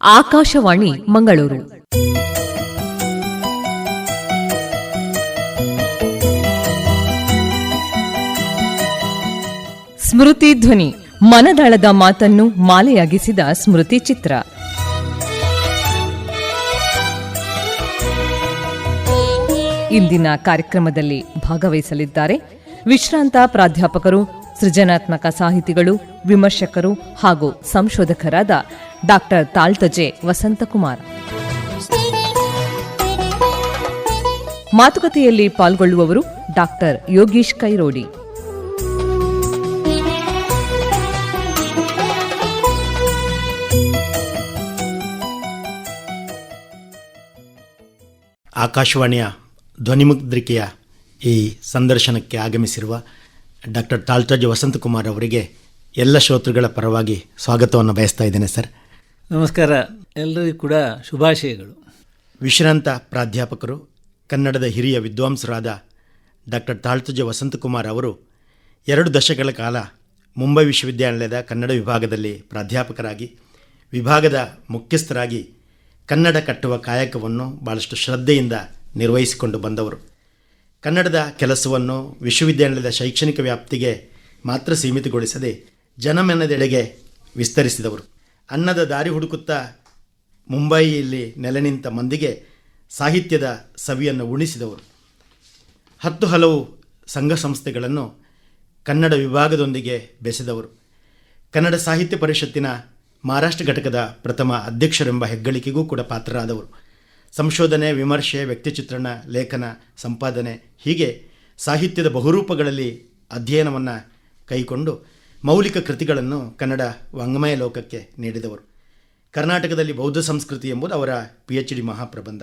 ಆಕಾಶವಾಣಿ ಮಂಗಳೂರು. ಸ್ಮೃತಿ ಧ್ವನಿ ಮನದಾಳದ ಮಾತನ್ನು ಮಾಲೆಯಾಗಿಸಿದ ಸ್ಮೃತಿ ಚಿತ್ರ. ಇಂದಿನ ಕಾರ್ಯಕ್ರಮದಲ್ಲಿ ಭಾಗವಹಿಸಲಿದ್ದಾರೆ ವಿಶ್ರಾಂತ ಪ್ರಾಧ್ಯಾಪಕರು ಸೃಜನಾತ್ಮಕ ಸಾಹಿತಿಗಳು, ವಿಮರ್ಶಕರು ಹಾಗೂ ಸಂಶೋಧಕರಾದ ಡಾಕ್ಟರ್ ತಾಳ್ತಜೆ ವಸಂತಕುಮಾರ್. ಮಾತುಕತೆಯಲ್ಲಿ ಪಾಲ್ಗೊಳ್ಳುವವರು ಡಾಕ್ಟರ್ ಯೋಗೀಶ್ ಕೈರೋಡಿ. ಆಕಾಶವಾಣಿಯ ಧ್ವನಿಮುದ್ರಿಕೆಯ ಈ ಸಂದರ್ಶನಕ್ಕೆ ಆಗಮಿಸಿರುವ ಡಾಕ್ಟರ್ ತಾಳ್ತಜ್ ವಸಂತಕುಮಾರ್ ಅವರಿಗೆ ಎಲ್ಲ ಶ್ರೋತೃಗಳ ಪರವಾಗಿ ಸ್ವಾಗತವನ್ನು ಬಯಸ್ತಾ ಇದ್ದೇನೆ ಸರ್. ನಮಸ್ಕಾರ. ಎಲ್ಲರಿಗೂ ಕೂಡ ಶುಭಾಶಯಗಳು. ವಿಶ್ರಾಂತ ಪ್ರಾಧ್ಯಾಪಕರು ಕನ್ನಡದ ಹಿರಿಯ ವಿದ್ವಾಂಸರಾದ ಡಾಕ್ಟರ್ ತಾಳ್ತಜ ವಸಂತಕುಮಾರ್ ಅವರು ಎರಡು ದಶಕಗಳ ಕಾಲ ಮುಂಬೈ ವಿಶ್ವವಿದ್ಯಾನಿಲಯದ ಕನ್ನಡ ವಿಭಾಗದಲ್ಲಿ ಪ್ರಾಧ್ಯಾಪಕರಾಗಿ ವಿಭಾಗದ ಮುಖ್ಯಸ್ಥರಾಗಿ ಕನ್ನಡ ಕಟ್ಟುವ ಕಾಯಕವನ್ನು ಭಾಳಷ್ಟು ಶ್ರದ್ಧೆಯಿಂದ ನಿರ್ವಹಿಸಿಕೊಂಡು ಬಂದವರು. ಕನ್ನಡದ ಕೆಲಸವನ್ನು ವಿಶ್ವವಿದ್ಯಾನಿಲಯದ ಶೈಕ್ಷಣಿಕ ವ್ಯಾಪ್ತಿಗೆ ಮಾತ್ರ ಸೀಮಿತಗೊಳಿಸದೆ ಜನಮನದೆಡೆಗೆ ವಿಸ್ತರಿಸಿದವರು. ಅನ್ನದ ದಾರಿ ಹುಡುಕುತ್ತಾ ಮುಂಬಯಿಯಲ್ಲಿ ನೆಲೆ ನಿಂತ ಮಂದಿಗೆ ಸಾಹಿತ್ಯದ ಸವಿಯನ್ನು ಉಣಿಸಿದವರು. ಹತ್ತು ಹಲವು ಸಂಘ ಸಂಸ್ಥೆಗಳನ್ನು ಕನ್ನಡ ವಿಭಾಗದೊಂದಿಗೆ ಬೆಸೆದವರು. ಕನ್ನಡ ಸಾಹಿತ್ಯ ಪರಿಷತ್ತಿನ ಮಹಾರಾಷ್ಟ್ರ ಘಟಕದ ಪ್ರಥಮ ಅಧ್ಯಕ್ಷರೆಂಬ ಹೆಗ್ಗಳಿಕೆಗೂ ಕೂಡ ಪಾತ್ರರಾದವರು. ಸಂಶೋಧನೆ, ವಿಮರ್ಶೆ, ವ್ಯಕ್ತಿಚಿತ್ರಣ, ಲೇಖನ, ಸಂಪಾದನೆ ಹೀಗೆ ಸಾಹಿತ್ಯದ ಬಹುರೂಪಗಳಲ್ಲಿ ಅಧ್ಯಯನವನ್ನು ಕೈಕೊಂಡು ಮೌಲಿಕ ಕೃತಿಗಳನ್ನು ಕನ್ನಡ ವಾಂಗ್ಮಯ ಲೋಕಕ್ಕೆ ನೀಡಿದವರು. ಕರ್ನಾಟಕದಲ್ಲಿ ಬೌದ್ಧ ಸಂಸ್ಕೃತಿ ಎಂಬುದು ಅವರ ಪಿ ಎಚ್ ಡಿ ಮಹಾಪ್ರಬಂಧ.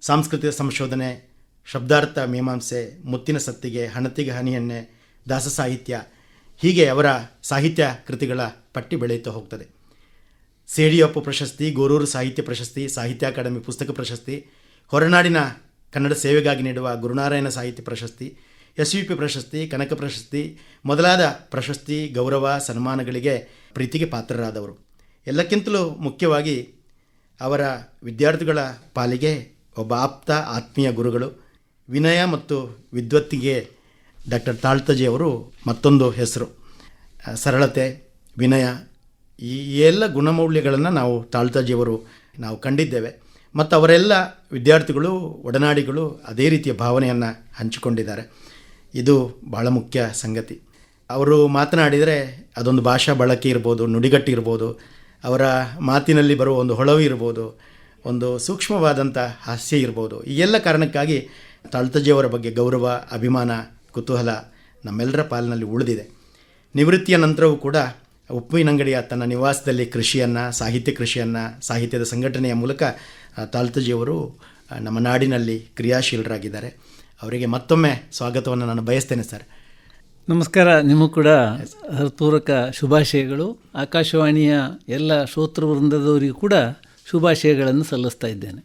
ಸಾಂಸ್ಕೃತಿಕ ಸಂಶೋಧನೆ, ಶಬ್ದಾರ್ಥ ಮೀಮಾಂಸೆ, ಮುತ್ತಿನ ಸತ್ತಿಗೆ, ಹಣತಿಗೆ ಹನಿಯಣ್ಣೆ ದಾಸ ಸಾಹಿತ್ಯ ಹೀಗೆ ಅವರ ಸಾಹಿತ್ಯ ಕೃತಿಗಳ ಪಟ್ಟಿ ಬೆಳೆಯುತ್ತಾ ಹೋಗ್ತದೆ. ಸೇಡಿಯಪ್ಪು ಪ್ರಶಸ್ತಿ, ಗೋರೂರು ಸಾಹಿತ್ಯ ಪ್ರಶಸ್ತಿ, ಸಾಹಿತ್ಯ ಅಕಾಡೆಮಿ ಪುಸ್ತಕ ಪ್ರಶಸ್ತಿ, ಹೊರನಾಡಿನ ಕನ್ನಡ ಸೇವೆಗಾಗಿ ನೀಡುವ ಗುರುನಾರಾಯಣ ಸಾಹಿತ್ಯ ಪ್ರಶಸ್ತಿ ಎಸ್ ವಿ ಪಿ ಪ್ರಶಸ್ತಿ, ಕನಕ ಪ್ರಶಸ್ತಿ, ಮೊದಲಾದ ಪ್ರಶಸ್ತಿ, ಗೌರವ, ಸನ್ಮಾನಗಳಿಗೆ ಪ್ರೀತಿಗೆ ಪಾತ್ರರಾದವರು. ಎಲ್ಲಕ್ಕಿಂತಲೂ ಮುಖ್ಯವಾಗಿ ಅವರ ವಿದ್ಯಾರ್ಥಿಗಳ ಪಾಲಿಗೆ ಒಬ್ಬ ಆಪ್ತ ಆತ್ಮೀಯ ಗುರುಗಳು ವಿನಯ ಮತ್ತು ವಿದ್ವತ್ತಿಗೆ ಡಾಕ್ಟರ್ ತಾಳ್ತಜಿ ಅವರು ಮತ್ತೊಂದು ಹೆಸರು. ಸರಳತೆ, ವಿನಯ ಈ ಎಲ್ಲ ಗುಣಮೌಲ್ಯಗಳನ್ನು ನಾವು ತಾಳ್ತಾಜಿಯವರು ನಾವು ಕಂಡಿದ್ದೇವೆ. ಮತ್ತು ಅವರೆಲ್ಲ ವಿದ್ಯಾರ್ಥಿಗಳು, ಒಡನಾಡಿಗಳು ಅದೇ ರೀತಿಯ ಭಾವನೆಯನ್ನು ಹಂಚಿಕೊಂಡಿದ್ದಾರೆ. ಇದು ಬಹಳ ಮುಖ್ಯ ಸಂಗತಿ. ಅವರು ಮಾತನಾಡಿದರೆ ಅದೊಂದು ಭಾಷಾ ಬಳಕೆ ಇರ್ಬೋದು, ನುಡಿಗಟ್ಟು ಇರ್ಬೋದು, ಅವರ ಮಾತಿನಲ್ಲಿ ಬರುವ ಒಂದು ಹೊಳವು ಇರ್ಬೋದು, ಒಂದು ಸೂಕ್ಷ್ಮವಾದಂಥ ಹಾಸ್ಯ ಇರ್ಬೋದು. ಈ ಎಲ್ಲ ಕಾರಣಕ್ಕಾಗಿ ತಾಳ್ತಜಿಯವರ ಬಗ್ಗೆ ಗೌರವ, ಅಭಿಮಾನ, ಕುತೂಹಲ ನಮ್ಮೆಲ್ಲರ ಪಾಲಿನಲ್ಲಿ ಉಳಿದಿದೆ. ನಿವೃತ್ತಿಯ ನಂತರವೂ ಕೂಡ ಉಪ್ಪಿನಂಗಡಿಯ ತನ್ನ ನಿವಾಸದಲ್ಲಿ ಕೃಷಿಯನ್ನು ಸಾಹಿತ್ಯ ಕೃಷಿಯನ್ನು ಸಾಹಿತ್ಯದ ಸಂಘಟನೆಯ ಮೂಲಕ ತಾಲ್ತಜಿಯವರು ನಮ್ಮ ನಾಡಿನಲ್ಲಿ ಕ್ರಿಯಾಶೀಲರಾಗಿದ್ದಾರೆ. ಅವರಿಗೆ ಮತ್ತೊಮ್ಮೆ ಸ್ವಾಗತವನ್ನು ನಾನು ಬಯಸ್ತೇನೆ ಸರ್. ನಮಸ್ಕಾರ. ನಿಮಗೂ ಕೂಡ ಹೃತ್ಪೂರ್ವಕ ಶುಭಾಶಯಗಳು. ಆಕಾಶವಾಣಿಯ ಎಲ್ಲ ಶ್ರೋತೃ ವೃಂದದವರಿಗೂ ಕೂಡ ಶುಭಾಶಯಗಳನ್ನು ಸಲ್ಲಿಸ್ತಾ ಇದ್ದೇನೆ.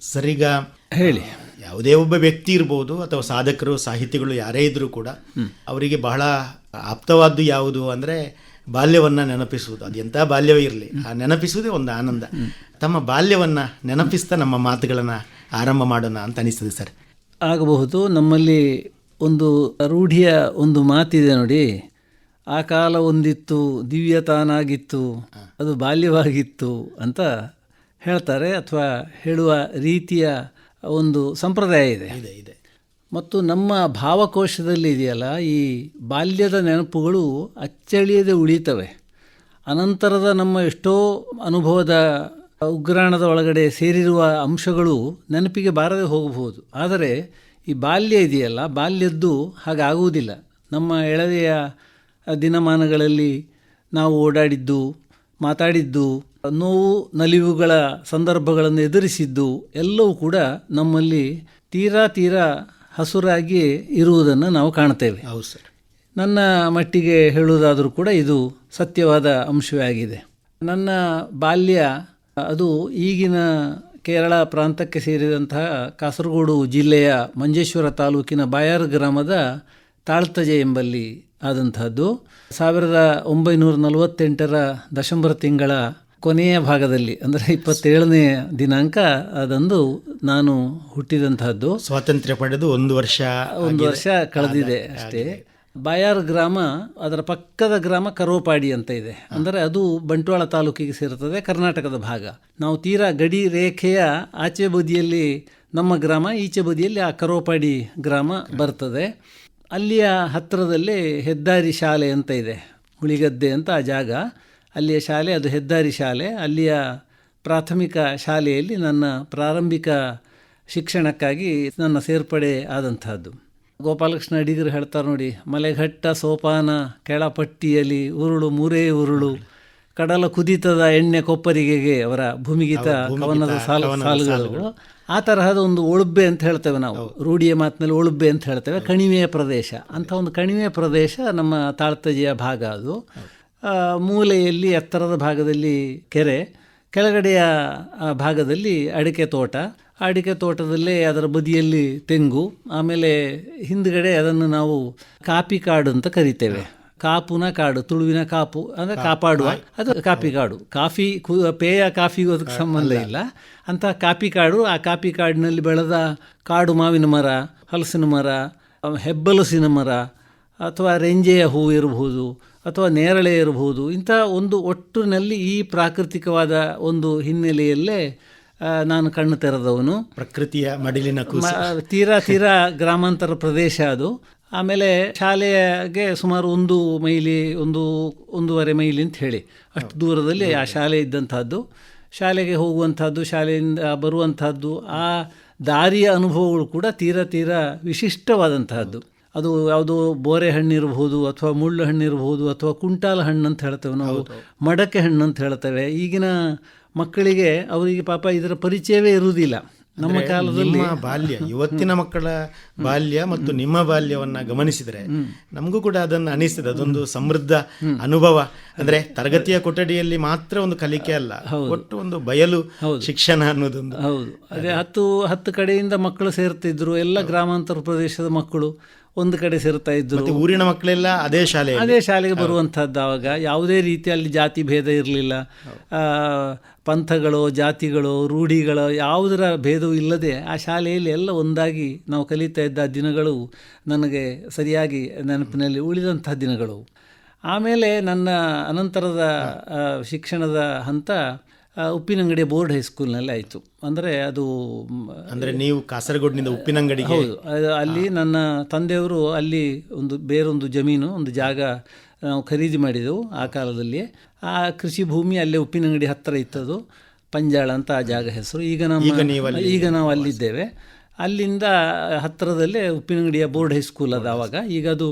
ಸರಿಗ ಹೇಳಿ. ಯಾವುದೇ ಒಬ್ಬ ವ್ಯಕ್ತಿ ಇರ್ಬೋದು ಅಥವಾ ಸಾಧಕರು ಸಾಹಿತಿಗಳು ಯಾರೇ ಇದ್ದರೂ ಕೂಡ ಅವರಿಗೆ ಬಹಳ ಆಪ್ತವಾದ್ದು ಯಾವುದು ಅಂದರೆ ಬಾಲ್ಯವನ್ನು ನೆನಪಿಸುವುದು. ಅದು ಎಂಥ ಬಾಲ್ಯವೇ ಇರಲಿ ಆ ನೆನಪಿಸುವುದೇ ಒಂದು ಆನಂದ. ತಮ್ಮ ಬಾಲ್ಯವನ್ನು ನೆನಪಿಸ್ತಾ ನಮ್ಮ ಮಾತುಗಳನ್ನು ಆರಂಭ ಮಾಡೋಣ ಅಂತ ಅನಿಸ್ತದೆ ಸರ್. ಆಗಬಹುದು ನಮ್ಮಲ್ಲಿ ಒಂದು ರೂಢಿಯ ಒಂದು ಮಾತಿದೆ ನೋಡಿ. ಆ ಕಾಲ ಒಂದಿತ್ತು ದಿವ್ಯತಾನಾಗಿತ್ತು ಅದು ಬಾಲ್ಯವಾಗಿತ್ತು ಅಂತ ಹೇಳ್ತಾರೆ ಅಥವಾ ಹೇಳುವ ರೀತಿಯ ಒಂದು ಸಂಪ್ರದಾಯ ಇದೆ. ಇದೆ ಇದೆ. ಮತ್ತು ನಮ್ಮ ಭಾವಕೋಶದಲ್ಲಿ ಇದೆಯಲ್ಲ, ಈ ಬಾಲ್ಯದ ನೆನಪುಗಳು ಅಚ್ಚಳಿಯದೆ ಉಳಿತವೆ. ಅನಂತರದ ನಮ್ಮ ಎಷ್ಟೋ ಅನುಭವದ ಉಗ್ರಾಣದ ಒಳಗಡೆ ಸೇರಿರುವ ಅಂಶಗಳು ನೆನಪಿಗೆ ಬಾರದೆ ಹೋಗಬಹುದು. ಆದರೆ ಈ ಬಾಲ್ಯ ಇದೆಯಲ್ಲ, ಬಾಲ್ಯದ್ದು ಹಾಗಾಗುವುದಿಲ್ಲ. ನಮ್ಮ ಎಳವೆಯ ದಿನಮಾನಗಳಲ್ಲಿ ನಾವು ಓಡಾಡಿದ್ದು, ಮಾತಾಡಿದ್ದು, ನೋವು, ನಲಿವುಗಳ ಸಂದರ್ಭಗಳನ್ನು ಎದುರಿಸಿದ್ದು, ಎಲ್ಲವೂ ಕೂಡ ನಮ್ಮಲ್ಲಿ ತೀರಾ ತೀರಾ ಹಸುರಾಗಿ ಇರುವುದನ್ನು ನಾವು ಕಾಣ್ತೇವೆ ಹೌದು ಸರ್. ನನ್ನ ಮಟ್ಟಿಗೆ ಹೇಳುವುದಾದರೂ ಕೂಡ ಇದು ಸತ್ಯವಾದ ಅಂಶವೇ ಆಗಿದೆ. ನನ್ನ ಬಾಲ್ಯ ಅದು ಈಗಿನ ಕೇರಳ ಪ್ರಾಂತಕ್ಕೆ ಸೇರಿದಂತಹ ಕಾಸರಗೋಡು ಜಿಲ್ಲೆಯ ಮಂಜೇಶ್ವರ ತಾಲೂಕಿನ ಬಾಯಾರ್ ಗ್ರಾಮದ ತಾಳ್ತಜೆ ಎಂಬಲ್ಲಿ ಆದಂತಹದ್ದು. ಸಾವಿರದ ಒಂಬೈನೂರ ನಲವತ್ತೆಂಟರ ದಶಂಬರ ತಿಂಗಳ ಕೊನೆಯ ಭಾಗದಲ್ಲಿ ಅಂದರೆ ಇಪ್ಪತ್ತೇಳನೇ ದಿನಾಂಕ ಅದಂದು ನಾನು ಹುಟ್ಟಿದಂತಹದ್ದು ಸ್ವಾತಂತ್ರ್ಯ ಪಡೆದು ಒಂದು ವರ್ಷ ಒಂದು ವರ್ಷ ಕಳೆದಿದೆ ಅಷ್ಟೇ. ಬಾಯಾರ್ ಗ್ರಾಮ ಅದರ ಪಕ್ಕದ ಗ್ರಾಮ ಕರೋಪಾಡಿ ಅಂತ ಇದೆ. ಅಂದರೆ ಅದು ಬಂಟ್ವಾಳ ತಾಲೂಕಿಗೆ ಸೇರುತ್ತದೆ ಕರ್ನಾಟಕದ ಭಾಗ. ನಾವು ತೀರಾ ಗಡಿ ರೇಖೆಯ ಆಚೆ ಬದಿಯಲ್ಲಿ ನಮ್ಮ ಗ್ರಾಮ ಈಚೆ ಬದಿಯಲ್ಲಿ ಆ ಕರೋಪಾಡಿ ಗ್ರಾಮ ಬರ್ತದೆ. ಅಲ್ಲಿಯ ಹತ್ತಿರದಲ್ಲಿ ಹೆದ್ದಾರಿ ಶಾಲೆ ಅಂತ ಇದೆ ಹುಳಿಗದ್ದೆ ಅಂತ ಆ ಜಾಗ. ಅಲ್ಲಿಯ ಶಾಲೆ ಅದು ಹೆದ್ದಾರಿ ಶಾಲೆ. ಅಲ್ಲಿಯ ಪ್ರಾಥಮಿಕ ಶಾಲೆಯಲ್ಲಿ ನನ್ನ ಪ್ರಾರಂಭಿಕ ಶಿಕ್ಷಣಕ್ಕಾಗಿ ನನ್ನ ಸೇರ್ಪಡೆ ಆದಂತಹದ್ದು. ಗೋಪಾಲಕೃಷ್ಣ ಅಡಿಗರು ಹೇಳ್ತಾರೆ ನೋಡಿ ಮಲೆಘಟ್ಟ ಸೋಪಾನ ಕೆಳಪಟ್ಟಿಯಲ್ಲಿ ಉರುಳು ಮೂರೇ ಉರುಳು ಕಡಲ ಕುದಿತದ ಎಣ್ಣೆ ಕೊಪ್ಪರಿಗೆಗೆ ಅವರ ಭೂಮಿಗೀತ ಕವನದ ಸಾಲ ಸಾಲುಗಳು. ಆ ತರಹದ ಒಂದು ಒಳುಬ್ಬೆ ಅಂತ ಹೇಳ್ತೇವೆ ನಾವು. ರೂಢಿಯ ಮಾತಿನಲ್ಲಿ ಒಳುಬ್ಬೆ ಅಂತ ಹೇಳ್ತೇವೆ. ಕಣಿವೆಯ ಪ್ರದೇಶ. ಅಂಥ ಒಂದು ಕಣಿವೆಯ ಪ್ರದೇಶ ನಮ್ಮ ತಾಳ್ತಜಿಯ ಭಾಗ ಅದು. ಮೂಲೆಯಲ್ಲಿ ಎತ್ತರದ ಭಾಗದಲ್ಲಿ ಕೆರೆ ಕೆಳಗಡೆಯ ಭಾಗದಲ್ಲಿ ಅಡಿಕೆ ತೋಟ. ಅಡಿಕೆ ತೋಟದಲ್ಲೇ ಅದರ ಬದಿಯಲ್ಲಿ ತೆಂಗು ಆಮೇಲೆ ಹಿಂದ್ಗಡೆ ಅದನ್ನು ನಾವು ಕಾಪಿ ಕಾಡು ಅಂತ ಕರಿತೇವೆ. ಕಾಪುನ ಕಾಡು ತುಳುವಿನ ಕಾಪು ಅಂದರೆ ಕಾಪಾಡುವ ಅದು ಕಾಪಿ ಕಾಡು ಕಾಫಿ ಪೇಯ ಕಾಫಿಗೂ ಅದಕ್ಕೆ ಸಂಬಂಧ ಇಲ್ಲ. ಅಂತ ಕಾಪಿ ಕಾಡು ಆ ಕಾಪಿ ಕಾಡಿನಲ್ಲಿ ಬೆಳೆದ ಕಾಡು ಮಾವಿನ ಮರ ಹಲಸಿನ ಮರ ಹೆಬ್ಬಲಸಿನ ಮರ ಅಥವಾ ರೆಂಜೆಯ ಹೂವು ಇರಬಹುದು ಅಥವಾ ನೇರಳೆ ಇರಬಹುದು. ಇಂಥ ಒಂದು ಒಟ್ಟಿನಲ್ಲಿ ಈ ಪ್ರಾಕೃತಿಕವಾದ ಒಂದು ಹಿನ್ನೆಲೆಯಲ್ಲೇ ನಾನು ಕಣ್ಣು ತೆರೆದವನು. ಪ್ರಕೃತಿಯ ಮಡಿಲಿನ ತೀರಾ ತೀರಾ ಗ್ರಾಮಾಂತರ ಪ್ರದೇಶ ಅದು. ಆಮೇಲೆ ಶಾಲೆಗೆ ಸುಮಾರು ಒಂದು ಮೈಲಿ ಒಂದು ಒಂದೂವರೆ ಮೈಲಿ ಅಂತ ಹೇಳಿ. ಅಷ್ಟು ದೂರದಲ್ಲಿ ಆ ಶಾಲೆ ಇದ್ದಂಥದ್ದು. ಶಾಲೆಗೆ ಹೋಗುವಂಥದ್ದು ಶಾಲೆಯಿಂದ ಬರುವಂಥದ್ದು ಆ ದಾರಿಯ ಅನುಭವಗಳು ಕೂಡ ತೀರಾ ತೀರಾ ವಿಶಿಷ್ಟವಾದಂತಹದ್ದು ಅದು ಯಾವುದೋ ಬೋರೆ ಹಣ್ಣಿರಬಹುದು ಅಥವಾ ಮುಳ್ಳು ಹಣ್ಣಿರಬಹುದು ಅಥವಾ ಕುಂಟಾಲ ಹಣ್ಣು ಅಂತ ಹೇಳ್ತೇವೆ ನಾವು. ಮಡಕೆ ಹಣ್ಣು ಅಂತ ಹೇಳ್ತೇವೆ. ಈಗಿನ ಮಕ್ಕಳಿಗೆ ಅವರಿಗೆ ಪಾಪ ಇದರ ಪರಿಚಯವೇ ಇರುವುದಿಲ್ಲ. ನಮ್ಮ ಕಾಲದಲ್ಲಿ ಬಾಲ್ಯ ಇವತ್ತಿನ ಮಕ್ಕಳ ಬಾಲ್ಯ ಮತ್ತು ನಿಮ್ಮ ಬಾಲ್ಯವನ್ನ ಗಮನಿಸಿದರೆ ನಮಗೂ ಕೂಡ ಅದನ್ನು ಅನಿಸ್ತದೆ ಅದೊಂದು ಸಮೃದ್ಧ ಅನುಭವ. ಅಂದ್ರೆ ತರಗತಿಯ ಕೊಠಡಿಯಲ್ಲಿ ಮಾತ್ರ ಒಂದು ಕಲಿಕೆ ಅಲ್ಲ ಒಟ್ಟು ಒಂದು ಬಯಲು ಶಿಕ್ಷಣ ಅನ್ನೋದೊಂದು. ಹೌದು. ಅದೇ ಹತ್ತು ಹತ್ತು ಕಡೆಯಿಂದ ಮಕ್ಕಳು ಸೇರ್ತಿದ್ರು ಎಲ್ಲ ಗ್ರಾಮಾಂತರ ಪ್ರದೇಶದ ಮಕ್ಕಳು. ಒಂದು ಕಡೆ ಸೇರ್ತಾ ಇದ್ದರು ಊರಿನ ಮಕ್ಕಳೆಲ್ಲ ಅದೇ ಶಾಲೆ ಅದೇ ಶಾಲೆಗೆ ಬರುವಂಥದ್ದು ಆವಾಗ ಯಾವುದೇ ರೀತಿಯಲ್ಲಿ ಜಾತಿ ಭೇದ ಇರಲಿಲ್ಲ. ಪಂಥಗಳು ಜಾತಿಗಳು ರೂಢಿಗಳು ಯಾವುದರ ಭೇದವೂ ಇಲ್ಲದೆ ಆ ಶಾಲೆಯಲ್ಲಿ ಎಲ್ಲ ಒಂದಾಗಿ ನಾವು ಕಲಿತಾ ಇದ್ದ ದಿನಗಳು ನನಗೆ ಸರಿಯಾಗಿ ನೆನಪಿನಲ್ಲಿ ಉಳಿದಂಥ ದಿನಗಳು. ಆಮೇಲೆ ನನ್ನ ಅನಂತರದ ಶಿಕ್ಷಣದ ಹಂತ ಉಪ್ಪಿನಂಗಡಿ ಬೋರ್ಡ್ ಹೈಸ್ಕೂಲ್ನಲ್ಲಿ ಆಯಿತು. ಅಂದರೆ ಅದು ಅಂದರೆ ನೀವು ಕಾಸರಗೋಡಿನಿಂದ ಉಪ್ಪಿನಂಗಡಿಗೆ ಹೌದು. ಅಲ್ಲಿ ನನ್ನ ತಂದೆಯವರು ಅಲ್ಲಿ ಒಂದು ಬೇರೊಂದು ಜಮೀನು ಒಂದು ಜಾಗ ನಾವು ಖರೀದಿ ಮಾಡಿದೆವು ಆ ಕಾಲದಲ್ಲಿ ಆ ಕೃಷಿ ಭೂಮಿ ಅಲ್ಲೇ ಉಪ್ಪಿನಂಗಡಿ ಹತ್ತಿರ ಇತ್ತದು ಪಂಜಾಳ ಅಂತ ಆ ಜಾಗ ಹೆಸರು. ಈಗ ನಮ್ಮ ಈಗ ನಾವು ಅಲ್ಲಿದ್ದೇವೆ. ಅಲ್ಲಿಂದ ಹತ್ತಿರದಲ್ಲೇ ಉಪ್ಪಿನಂಗಡಿಯ ಬೋರ್ಡ್ ಹೈಸ್ಕೂಲ್ ಅದು ಆವಾಗ ಈಗ ಅದು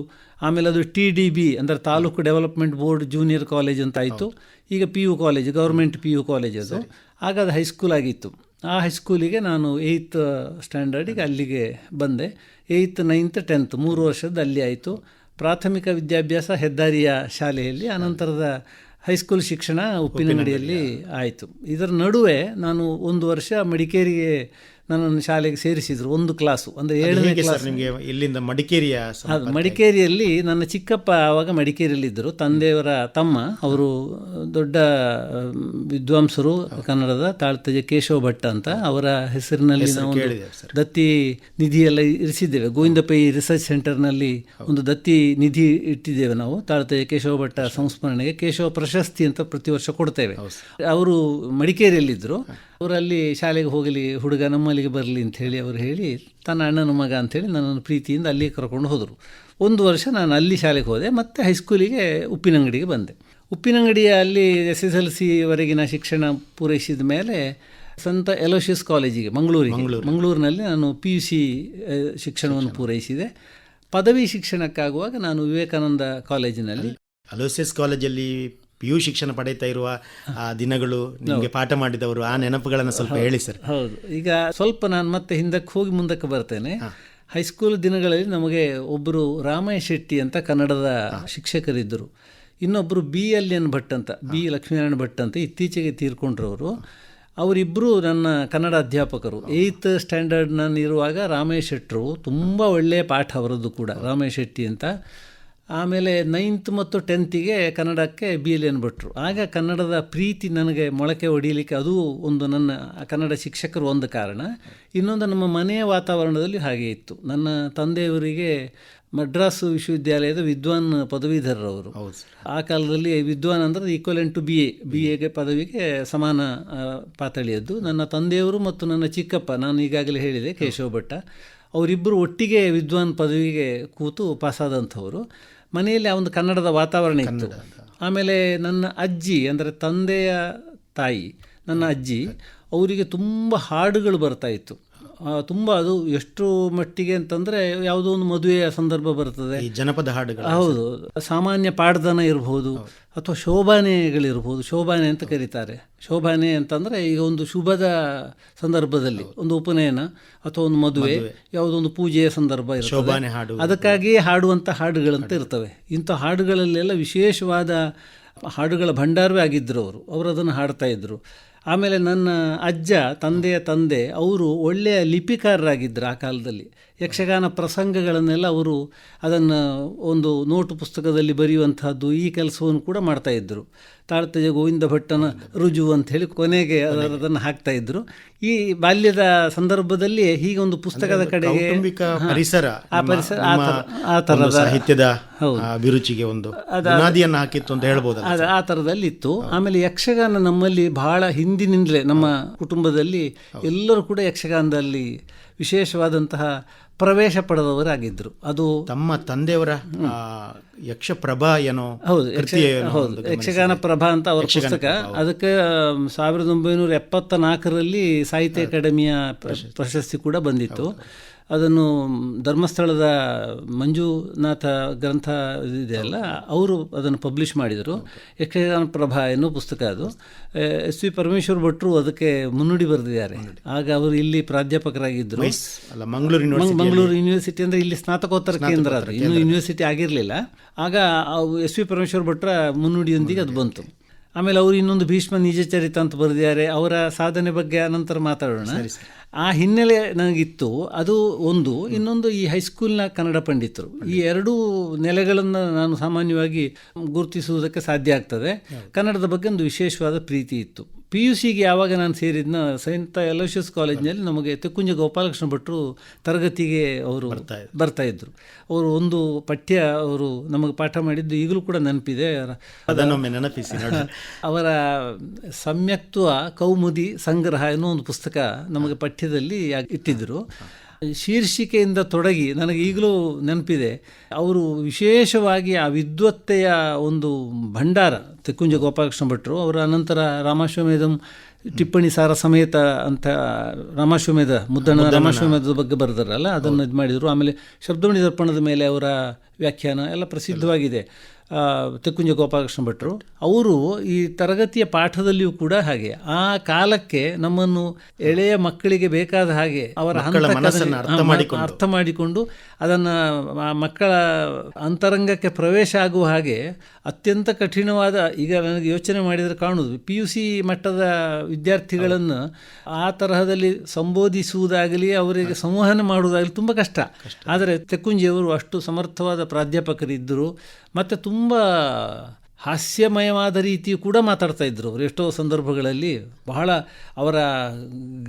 ಆಮೇಲೆ ಅದು ಟಿ ಡಿ ಬಿ ಅಂದರೆ taluk development board junior college ಅಂತ ಆಯಿತು. ಈಗ P U college government P U college ಅದು. ಆಗ ಅದು ಹೈಸ್ಕೂಲ್ ಆಗಿತ್ತು. ಆ ಹೈಸ್ಕೂಲಿಗೆ ನಾನು ಏಯ್ತ್ ಸ್ಟ್ಯಾಂಡರ್ಡಿಗೆ ಅಲ್ಲಿಗೆ ಬಂದೆ. ಏಯ್ತ್ ನೈನ್ತ್ ಟೆಂತ್ ಮೂರು ವರ್ಷದ ಅಲ್ಲಿ ಆಯಿತು. ಪ್ರಾಥಮಿಕ ವಿದ್ಯಾಭ್ಯಾಸ ಹೆದ್ದಾರಿಯ ಶಾಲೆಯಲ್ಲಿ ಅನಂತರದ ಹೈಸ್ಕೂಲ್ ಶಿಕ್ಷಣ ಉಪ್ಪಿನಂಗಡಿಯಲ್ಲಿ ಆಯಿತು. ಇದರ ನಡುವೆ ನಾನು ಒಂದು ವರ್ಷ ಮಡಿಕೇರಿಗೆ ನನ್ನನ್ನು ಶಾಲೆಗೆ ಸೇರಿಸಿದರು ಒಂದು ಕ್ಲಾಸು ಅಂದರೆ ಏಳನೇ ಕ್ಲಾಸ್. ನಿಮಗೆ ಇಲ್ಲಿಂದ ಮಡಿಕೇರಿಯ ಅದು ಮಡಿಕೇರಿಯಲ್ಲಿ ನನ್ನ ಚಿಕ್ಕಪ್ಪ ಆವಾಗ ಮಡಿಕೇರಿಯಲ್ಲಿದ್ದರು. ತಂದೆಯವರ ತಮ್ಮ ಅವರು ದೊಡ್ಡ ವಿದ್ವಾಂಸರು ಕನ್ನಡದ ತಾಳ್ತಜೆ ಕೇಶವ ಭಟ್ ಅಂತ. ಅವರ ಹೆಸರಿನಲ್ಲಿ ನಾವು. ದತ್ತಿ ನಿಧಿಯೆಲ್ಲ ಇರಿಸಿದ್ದೇವೆ. ಗೋವಿಂದ ಪೈ ರಿಸರ್ಚ್ ಸೆಂಟರ್ನಲ್ಲಿ ಒಂದು ದತ್ತಿ ನಿಧಿ ಇಟ್ಟಿದ್ದೇವೆ ನಾವು. ತಾಳ್ತಜೆ ಕೇಶವ ಭಟ್ಟ ಸಂಸ್ಮರಣೆಗೆ ಕೇಶವ ಪ್ರಶಸ್ತಿ ಅಂತ ಪ್ರತಿ ವರ್ಷ ಕೊಡ್ತೇವೆ. ಅವರು ಮಡಿಕೇರಿಯಲ್ಲಿದ್ದರು. ಅವರಲ್ಲಿ ಶಾಲೆಗೆ ಹೋಗಲಿ ಹುಡುಗ ನಮ್ಮಲ್ಲಿಗೆ ಬರಲಿ ಅಂತ ಹೇಳಿ ಅವರು ಹೇಳಿ ತನ್ನ ಅಣ್ಣನ ಮಗ ಅಂಥೇಳಿ ನನ್ನನ್ನು ಪ್ರೀತಿಯಿಂದ ಅಲ್ಲಿಗೆ ಕರ್ಕೊಂಡು ಹೋದರು. ಒಂದು ವರ್ಷ ನಾನು ಅಲ್ಲಿ ಶಾಲೆಗೆ ಹೋದೆ ಮತ್ತು ಹೈಸ್ಕೂಲಿಗೆ ಉಪ್ಪಿನಂಗಡಿಗೆ ಬಂದೆ. ಉಪ್ಪಿನಂಗಡಿಯ ಅಲ್ಲಿ ಎಸ್ ಎಸ್ ಎಲ್ ಸಿವರೆಗಿನ ಶಿಕ್ಷಣ ಪೂರೈಸಿದ ಮೇಲೆ ಸಂತ ಎಲೋಶಿಯಸ್ ಕಾಲೇಜಿಗೆ ಮಂಗಳೂರಿಗೆ ಮಂಗಳೂರಿನಲ್ಲಿ ನಾನು ಪಿ ಯು ಸಿ ಶಿಕ್ಷಣವನ್ನು ಪೂರೈಸಿದೆ. ಪದವಿ ಶಿಕ್ಷಣಕ್ಕಾಗುವಾಗ ನಾನು ವಿವೇಕಾನಂದ ಕಾಲೇಜಿನಲ್ಲಿ ಅಲೋಸಿಯಸ್ ಕಾಲೇಜಲ್ಲಿ ಪಿ ಯು ಶಿಕ್ಷಣ ಪಡೀತಾ ಇರುವ ಆ ದಿನಗಳು ನಿಮಗೆ ಪಾಠ ಮಾಡಿದವರು ಆ ನೆನಪುಗಳನ್ನು ಸ್ವಲ್ಪ ಹೇಳಿ ಸರ್. ಹೌದು. ಈಗ ಸ್ವಲ್ಪ ನಾನು ಮತ್ತೆ ಹಿಂದಕ್ಕೆ ಹೋಗಿ ಮುಂದಕ್ಕೆ ಬರ್ತೇನೆ. ಹೈಸ್ಕೂಲ್ ದಿನಗಳಲ್ಲಿ ನಮಗೆ ಒಬ್ಬರು ರಾಮಯ್ಯ ಶೆಟ್ಟಿ ಅಂತ ಕನ್ನಡದ ಶಿಕ್ಷಕರಿದ್ದರು. ಇನ್ನೊಬ್ಬರು ಬಿ ಎಲ್ ಎನ್ ಭಟ್ ಅಂತ ಬಿ ಲಕ್ಷ್ಮೀನಾರಾಯಣ ಭಟ್ ಅಂತ ಇತ್ತೀಚೆಗೆ ತೀರ್ಕೊಂಡ್ರವರು. ಅವರಿಬ್ಬರು ನನ್ನ ಕನ್ನಡ ಅಧ್ಯಾಪಕರು. ಏಯ್ತ್ ಸ್ಟ್ಯಾಂಡರ್ಡ್ ನಾನು ಇರುವಾಗ ರಾಮೇಶ್ ಶೆಟ್ಟರು ತುಂಬ ಒಳ್ಳೆಯ ಪಾಠ ಅವರದ್ದು ಕೂಡ ರಾಮೇಶ್ ಶೆಟ್ಟಿ ಅಂತ. ಆಮೇಲೆ ನೈನ್ತ್ ಮತ್ತು ಟೆಂತಿಗೆ ಕನ್ನಡಕ್ಕೆ ಬಿ ಎಲ್ ಎನ್ ಬಿಟ್ಟರು ಆಗ ಕನ್ನಡದ ಪ್ರೀತಿ ನನಗೆ ಮೊಳಕೆ ಹೊಡಿಲಿಕ್ಕೆ ಅದು ಒಂದು ನನ್ನ ಕನ್ನಡ ಶಿಕ್ಷಕರು ಒಂದು ಕಾರಣ. ಇನ್ನೊಂದು ನಮ್ಮ ಮನೆಯ ವಾತಾವರಣದಲ್ಲಿ ಹಾಗೆ ಇತ್ತು. ನನ್ನ ತಂದೆಯವರಿಗೆ ಮಡ್ರಾಸ್ ವಿಶ್ವವಿದ್ಯಾಲಯದ ವಿದ್ವಾನ್ ಪದವೀಧರರವರು. ಆ ಕಾಲದಲ್ಲಿ ವಿದ್ವಾನ್ ಅಂದರೆ equivalent to B A B ಎಗೆ ಪದವಿಗೆ ಸಮಾನ ಪಾತಳಿಯದ್ದು. ನನ್ನ ತಂದೆಯವರು ಮತ್ತು ನನ್ನ ಚಿಕ್ಕಪ್ಪ ನಾನು ಈಗಾಗಲೇ ಹೇಳಿದೆ ಕೇಶವ ಭಟ್ಟ ಅವರಿಬ್ಬರು ಒಟ್ಟಿಗೆ ವಿದ್ವಾನ್ ಪದವಿಗೆ ಕೂತು ಪಾಸಾದಂಥವರು. ಮನೆಯಲ್ಲಿ ಆ ಒಂದು ಕನ್ನಡದ ವಾತಾವರಣ ಇತ್ತು. ಆಮೇಲೆ ನನ್ನ ಅಜ್ಜಿ ಅಂದರೆ ತಂದೆಯ ತಾಯಿ ನನ್ನ ಅಜ್ಜಿ ಅವರಿಗೆ ತುಂಬ ಹಾಡುಗಳು ಬರ್ತಾ ಇತ್ತು. ಆ, ತುಂಬ ಅದು ಎಷ್ಟು ಮಟ್ಟಿಗೆ ಅಂತಂದರೆ ಯಾವುದೋ ಒಂದು ಮದುವೆಯ ಸಂದರ್ಭ ಬರ್ತದೆ. ಜನಪದ ಹಾಡುಗಳು. ಹೌದು. ಸಾಮಾನ್ಯ ಪಾಡ್ದನ ಇರಬಹುದು ಅಥವಾ ಶೋಭಾನೆಗಳಿರ್ಬೋದು. ಶೋಭಾನೆ ಅಂತ ಕರೀತಾರೆ. ಶೋಭಾನೆ ಅಂತಂದರೆ ಈಗ ಒಂದು ಶುಭದ ಸಂದರ್ಭದಲ್ಲಿ ಒಂದು ಉಪನಯನ ಅಥವಾ ಒಂದು ಮದುವೆ ಯಾವುದೋ ಒಂದು ಪೂಜೆಯ ಸಂದರ್ಭ ಶೋಭಾನೆ ಹಾಡು ಅದಕ್ಕಾಗಿಯೇ ಹಾಡುವಂಥ ಹಾಡುಗಳಂತ ಇರ್ತವೆ. ಇಂಥ ಹಾಡುಗಳಲ್ಲೆಲ್ಲ ವಿಶೇಷವಾದ ಹಾಡುಗಳ ಭಂಡಾರವೇ ಆಗಿದ್ದರು ಅವರು. ಅವರು ಅದನ್ನು ಹಾಡ್ತಾ ಇದ್ದರು ಆಮೇಲೆ ನನ್ನ ಅಜ್ಜ ತಂದೆಯ ತಂದೆ ಅವರು ಒಳ್ಳೆಯ ಲಿಪಿಕಾರರಾಗಿದ್ದರು ಆ ಕಾಲದಲ್ಲಿ. ಯಕ್ಷಗಾನ ಪ್ರಸಂಗಗಳನ್ನೆಲ್ಲ ಅವರು ಅದನ್ನು ಒಂದು ನೋಟು ಪುಸ್ತಕದಲ್ಲಿ ಬರೆಯುವಂತಹದ್ದು ಈ ಕೆಲಸವನ್ನು ಕೂಡ ಮಾಡ್ತಾ ಇದ್ದರು. ತಾಳ್ತಜ ಗೋವಿಂದ ಭಟ್ಟನ ರುಜು ಅಂತ ಹೇಳಿ ಕೊನೆಗೆ ಅದನ್ನು ಹಾಕ್ತಾ ಇದ್ರು ಈ ಬಾಲ್ಯದ ಸಂದರ್ಭದಲ್ಲಿ ಹೀಗೆ ಒಂದು ಪುಸ್ತಕದ ಕಡೆಗೆ ಪರಿಸರ ಆ ಪರಿಸರ ಆ ಥರದ ಸಾಹಿತ್ಯದ ಅಭಿರುಚಿಗೆ ಒಂದು ನಾದಿಯನ್ನು ಹಾಕಿತ್ತು ಅಂತ ಹೇಳ್ಬೋದು ಅದು ಆ ಥರದಲ್ಲಿ ಇತ್ತು ಆಮೇಲೆ ಯಕ್ಷಗಾನ ನಮ್ಮಲ್ಲಿ ಬಹಳ ಹಿಂದಿನಿಂದಲೇ ನಮ್ಮ ಕುಟುಂಬದಲ್ಲಿ ಎಲ್ಲರೂ ಕೂಡ ಯಕ್ಷಗಾನದಲ್ಲಿ ವಿಶೇಷವಾದಂತಹ ಪ್ರವೇಶ ಪಡೆದವರಾಗಿದ್ದರು ಅದು ತಮ್ಮ ತಂದೆಯವರ ಆ, ಯಕ್ಷಪ್ರಭಾ ಏನೋ ಹೌದು ಯಕ್ಷ- ಹೌದು ಯಕ್ಷಗಾನ ಪ್ರಭಾ ಅಂತ ಅವರ ಪುಸ್ತಕ. ಅದಕ್ಕೆ ಸಾವಿರದ ಒಂಬೈನೂರ ಎಪ್ಪತ್ತ ನಾಲ್ಕರಲ್ಲಿ ಸಾಹಿತ್ಯ ಅಕಾಡೆಮಿಯ ಪ್ರಶಸ್ತಿ. ಕೂಡ ಬಂದಿತ್ತು. ಅದನ್ನು ಧರ್ಮಸ್ಥಳದ ಮಂಜುನಾಥ ಗ್ರಂಥ ಇದೆಯಲ್ಲ ಅವರು ಅದನ್ನು ಪಬ್ಲಿಷ್ ಮಾಡಿದರು. ಯಕ್ಷಗಾನ ಪ್ರಭಾ ಎನ್ನುವ ಪುಸ್ತಕ ಅದು. ಎಸ್ ವಿ ಪರಮೇಶ್ವರ್ ಭಟ್ರು ಅದಕ್ಕೆ ಮುನ್ನುಡಿ ಬರೆದಿದ್ದಾರೆ. ಆಗ ಅವರು ಇಲ್ಲಿ ಪ್ರಾಧ್ಯಾಪಕರಾಗಿದ್ದರು ಅಲ್ಲ ಮಂಗಳೂರು ಯೂನಿವರ್ಸಿಟಿ ಮಂಗಳೂರು ಯೂನಿವರ್ಸಿಟಿ ಅಂದರೆ ಇಲ್ಲಿ ಸ್ನಾತಕೋತ್ತರ ಕೇಂದ್ರ ಅದು ಇನ್ನೂ ಯೂನಿವರ್ಸಿಟಿ ಆಗಿರಲಿಲ್ಲ. ಆಗ ಎಸ್ ವಿ ಪರಮೇಶ್ವರ್ ಭಟ್ರ ಮುನ್ನುಡಿಯೊಂದಿಗೆ ಅದು ಬಂತು. ಆಮೇಲೆ ಅವರು ಇನ್ನೊಂದು ಭೀಷ್ಮ ನಿಜ ಚರಿತ ಅಂತ ಬರೆದಿದ್ದಾರೆ. ಅವರ ಸಾಧನೆ ಬಗ್ಗೆ ಅನಂತರ ಮಾತಾಡೋಣ. ಆ ಹಿನ್ನೆಲೆ ನನಗಿತ್ತು. ಅದು ಒಂದು. ಇನ್ನೊಂದು ಈ ಹೈಸ್ಕೂಲ್ನ ಕನ್ನಡ ಪಂಡಿತರು. ಈ ಎರಡೂ ನೆಲೆಗಳನ್ನು ನಾನು ಸಾಮಾನ್ಯವಾಗಿ ಗುರುತಿಸುವುದಕ್ಕೆ ಸಾಧ್ಯ ಆಗ್ತದೆ. ಕನ್ನಡದ ಬಗ್ಗೆ ಒಂದು ವಿಶೇಷವಾದ ಪ್ರೀತಿ ಇತ್ತು. ಪಿ ಯು ಸಿಗೆ ಯಾವಾಗ ನಾನು ಸೇರಿದ್ನ ಸೈಂತ ಎಲೋಶಿಯಸ್ ಕಾಲೇಜ್ನಲ್ಲಿ ನಮಗೆ ತೆಕ್ಕುಂಜ ಗೋಪಾಲಕೃಷ್ಣ ಭಟ್ರು ತರಗತಿಗೆ ಅವರು ಬರ್ತಾ ಇದ್ರು. ಅವರು ಒಂದು ಪಠ್ಯ ಅವರು ನಮಗೆ ಪಾಠ ಮಾಡಿದ್ದು ಈಗಲೂ ಕೂಡ ನೆನಪಿದೆ. ಅದನ್ನೊಮ್ಮೆ ನೆನಪಿಸಿ ಅವರ ಸಮ್ಯಕ್ತ್ವ ಕೌಮುದಿ ಸಂಗ್ರಹ ಎನ್ನುವ ಒಂದು ಪುಸ್ತಕ ನಮಗೆ ಪಠ್ಯದಲ್ಲಿ ಇಟ್ಟಿದ್ರು. ಇಟ್ಟಿದ್ದರು ಶೀರ್ಷಿಕೆಯಿಂದ ತೊಡಗಿ ನನಗೆ ಈಗಲೂ ನೆನಪಿದೆ. ಅವರು ವಿಶೇಷವಾಗಿ ಆ ವಿದ್ವತ್ತೆಯ ಒಂದು ಭಂಡಾರ ತೆಕ್ಕುಂಜ ಗೋಪಾಲಕೃಷ್ಣ ಭಟ್ರು ಅವರ ಅನಂತರ ರಾಮಾಶ್ವಮೇಧಂ ಟಿಪ್ಪಣಿ ಸಾರ ಸಮೇತ ಅಂತ ರಾಮಾಶ್ವಮೇಧ ಮುದ್ದಣ್ಣ ರಾಮಾಶ್ವಮೇಧದ ಬಗ್ಗೆ ಬರೆದಾರಲ್ಲ ಅದನ್ನು ಇದು ಮಾಡಿದರು ಆಮೇಲೆ ಶಬ್ದಮಣಿ ದರ್ಪಣದ ಮೇಲೆ ಅವರ ವ್ಯಾಖ್ಯಾನ ಎಲ್ಲ ಪ್ರಸಿದ್ಧವಾಗಿದೆ. ತೆಕ್ಕುಂಜ ಗೋಪಾಲಕೃಷ್ಣ ಭಟ್ರು ಅವರು ಈ ತರಗತಿಯ ಪಾಠದಲ್ಲಿಯೂ ಕೂಡ ಹಾಗೆ ಆ ಕಾಲಕ್ಕೆ ನಮ್ಮನ್ನು ಎಳೆಯ ಮಕ್ಕಳಿಗೆ ಬೇಕಾದ ಹಾಗೆ ಅವರ ಅರ್ಥ ಮಾಡಿಕೊಂಡು. ಅದನ್ನು ಆ ಮಕ್ಕಳ ಅಂತರಂಗಕ್ಕೆ ಪ್ರವೇಶ ಆಗುವ ಹಾಗೆ ಅತ್ಯಂತ ಕಠಿಣವಾದ ಈಗ ನನಗೆ ಯೋಚನೆ ಮಾಡಿದರೆ ಕಾಣುವುದು ಪಿ ಯು ಸಿ ಮಟ್ಟದ ವಿದ್ಯಾರ್ಥಿಗಳನ್ನು ಆ ತರಹದಲ್ಲಿ ಸಂಬೋಧಿಸುವುದಾಗಲಿ ಅವರಿಗೆ ಸಂವಹನ ಮಾಡುವುದಾಗಲಿ ತುಂಬ ಕಷ್ಟ. ಆದರೆ ತೆಕ್ಕುಂಜಿಯವರು ಅಷ್ಟು ಸಮರ್ಥವಾದ ಪ್ರಾಧ್ಯಾಪಕರಿದ್ದರು ಮತ್ತು ತುಂಬ ಹಾಸ್ಯಮಯವಾದ ರೀತಿಯೂ ಕೂಡ ಮಾತಾಡ್ತಾ ಇದ್ದರು ಅವರು. ಎಷ್ಟೋ ಸಂದರ್ಭಗಳಲ್ಲಿ ಬಹಳ ಅವರ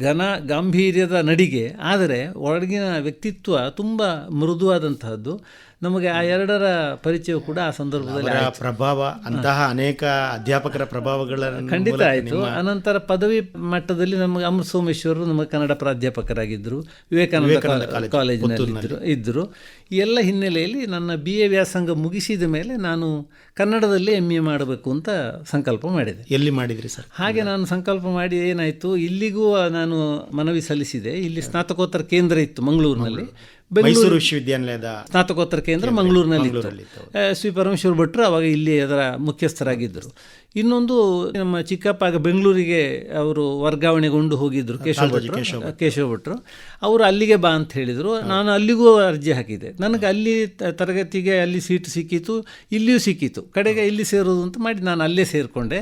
ಘನ ಗಾಂಭೀರ್ಯದ ನಡಿಗೆ ಆದರೆ ಒಳಗಿನ ವ್ಯಕ್ತಿತ್ವ ತುಂಬ ಮೃದುವಾದಂತಹದ್ದು. ನಮಗೆ ಆ ಎರಡರ ಪರಿಚಯ ಕೂಡ ಆ ಸಂದರ್ಭದಲ್ಲಿ ಪ್ರಭಾವ ಅಂತಹ ಅನೇಕ ಅಧ್ಯಾಪಕರ ಪ್ರಭಾವಗಳನ್ನು ಖಂಡಿತ ಆಯಿತು. ಅನಂತರ ಪದವಿ ಮಟ್ಟದಲ್ಲಿ ನಮಗೆ ಅಮೃತ ಸೋಮೇಶ್ವರರು ನಮ್ಮ ಕನ್ನಡ ಪ್ರಾಧ್ಯಾಪಕರಾಗಿದ್ದರು. ವಿವೇಕಾನಂದ ಕಾಲೇಜಿನಲ್ಲಿ ಇದ್ದರು. ಇದ್ದರು ಎಲ್ಲ ಹಿನ್ನೆಲೆಯಲ್ಲಿ ನನ್ನ ಬಿ ಎ ವ್ಯಾಸಂಗ ಮುಗಿಸಿದ ಮೇಲೆ ನಾನು ಕನ್ನಡದಲ್ಲಿ ಎಂ ಎ ಮಾಡಬೇಕು ಅಂತ ಸಂಕಲ್ಪ ಮಾಡಿದೆ. ಎಲ್ಲಿ ಮಾಡಿದ್ರಿ ಸರ್? ಹಾಗೆ ನಾನು ಸಂಕಲ್ಪ ಮಾಡಿ ಏನಾಯಿತು ಇಲ್ಲಿಗೂ ನಾನು ಮನವಿ ಸಲ್ಲಿಸಿದೆ. ಇಲ್ಲಿ ಸ್ನಾತಕೋತ್ತರ ಕೇಂದ್ರ ಇತ್ತು ಮಂಗಳೂರಿನಲ್ಲಿ. ಮೈಸೂರು ವಿಶ್ವವಿದ್ಯಾನಿಲಯದ ಸ್ನಾತಕೋತ್ತರ ಕೇಂದ್ರ ಮಂಗಳೂರಿನಲ್ಲಿ ವಿ ಪರಮೇಶ್ವರ್ ಭಟ್ರು ಅವಾಗ ಇಲ್ಲಿ ಅದರ ಮುಖ್ಯಸ್ಥರಾಗಿದ್ದರು. ಇನ್ನೊಂದು ನಮ್ಮ ಚಿಕ್ಕಪ್ಪ ಆಗ ಬೆಂಗಳೂರಿಗೆ ಅವರು ವರ್ಗಾವಣೆಗೊಂಡು ಹೋಗಿದ್ದರು ಕೇಶವ ಭಟ್ರು ಕೇಶವ ಭಟ್ರು. ಅವರು ಅಲ್ಲಿಗೆ ಬಾ ಅಂತ ಹೇಳಿದರು. ನಾನು ಅಲ್ಲಿಗೂ ಅರ್ಜಿ ಹಾಕಿದೆ ನನಗೆ ಅಲ್ಲಿ ತರಗತಿಗೆ ಅಲ್ಲಿ ಸೀಟ್ ಸಿಕ್ಕಿತು ಇಲ್ಲಿಯೂ ಸಿಕ್ಕಿತು. ಕಡೆಗೆ ಇಲ್ಲಿ ಸೇರೋದು ಅಂತ ಮಾಡಿ ನಾನು ಅಲ್ಲೇ ಸೇರಿಕೊಂಡೆ.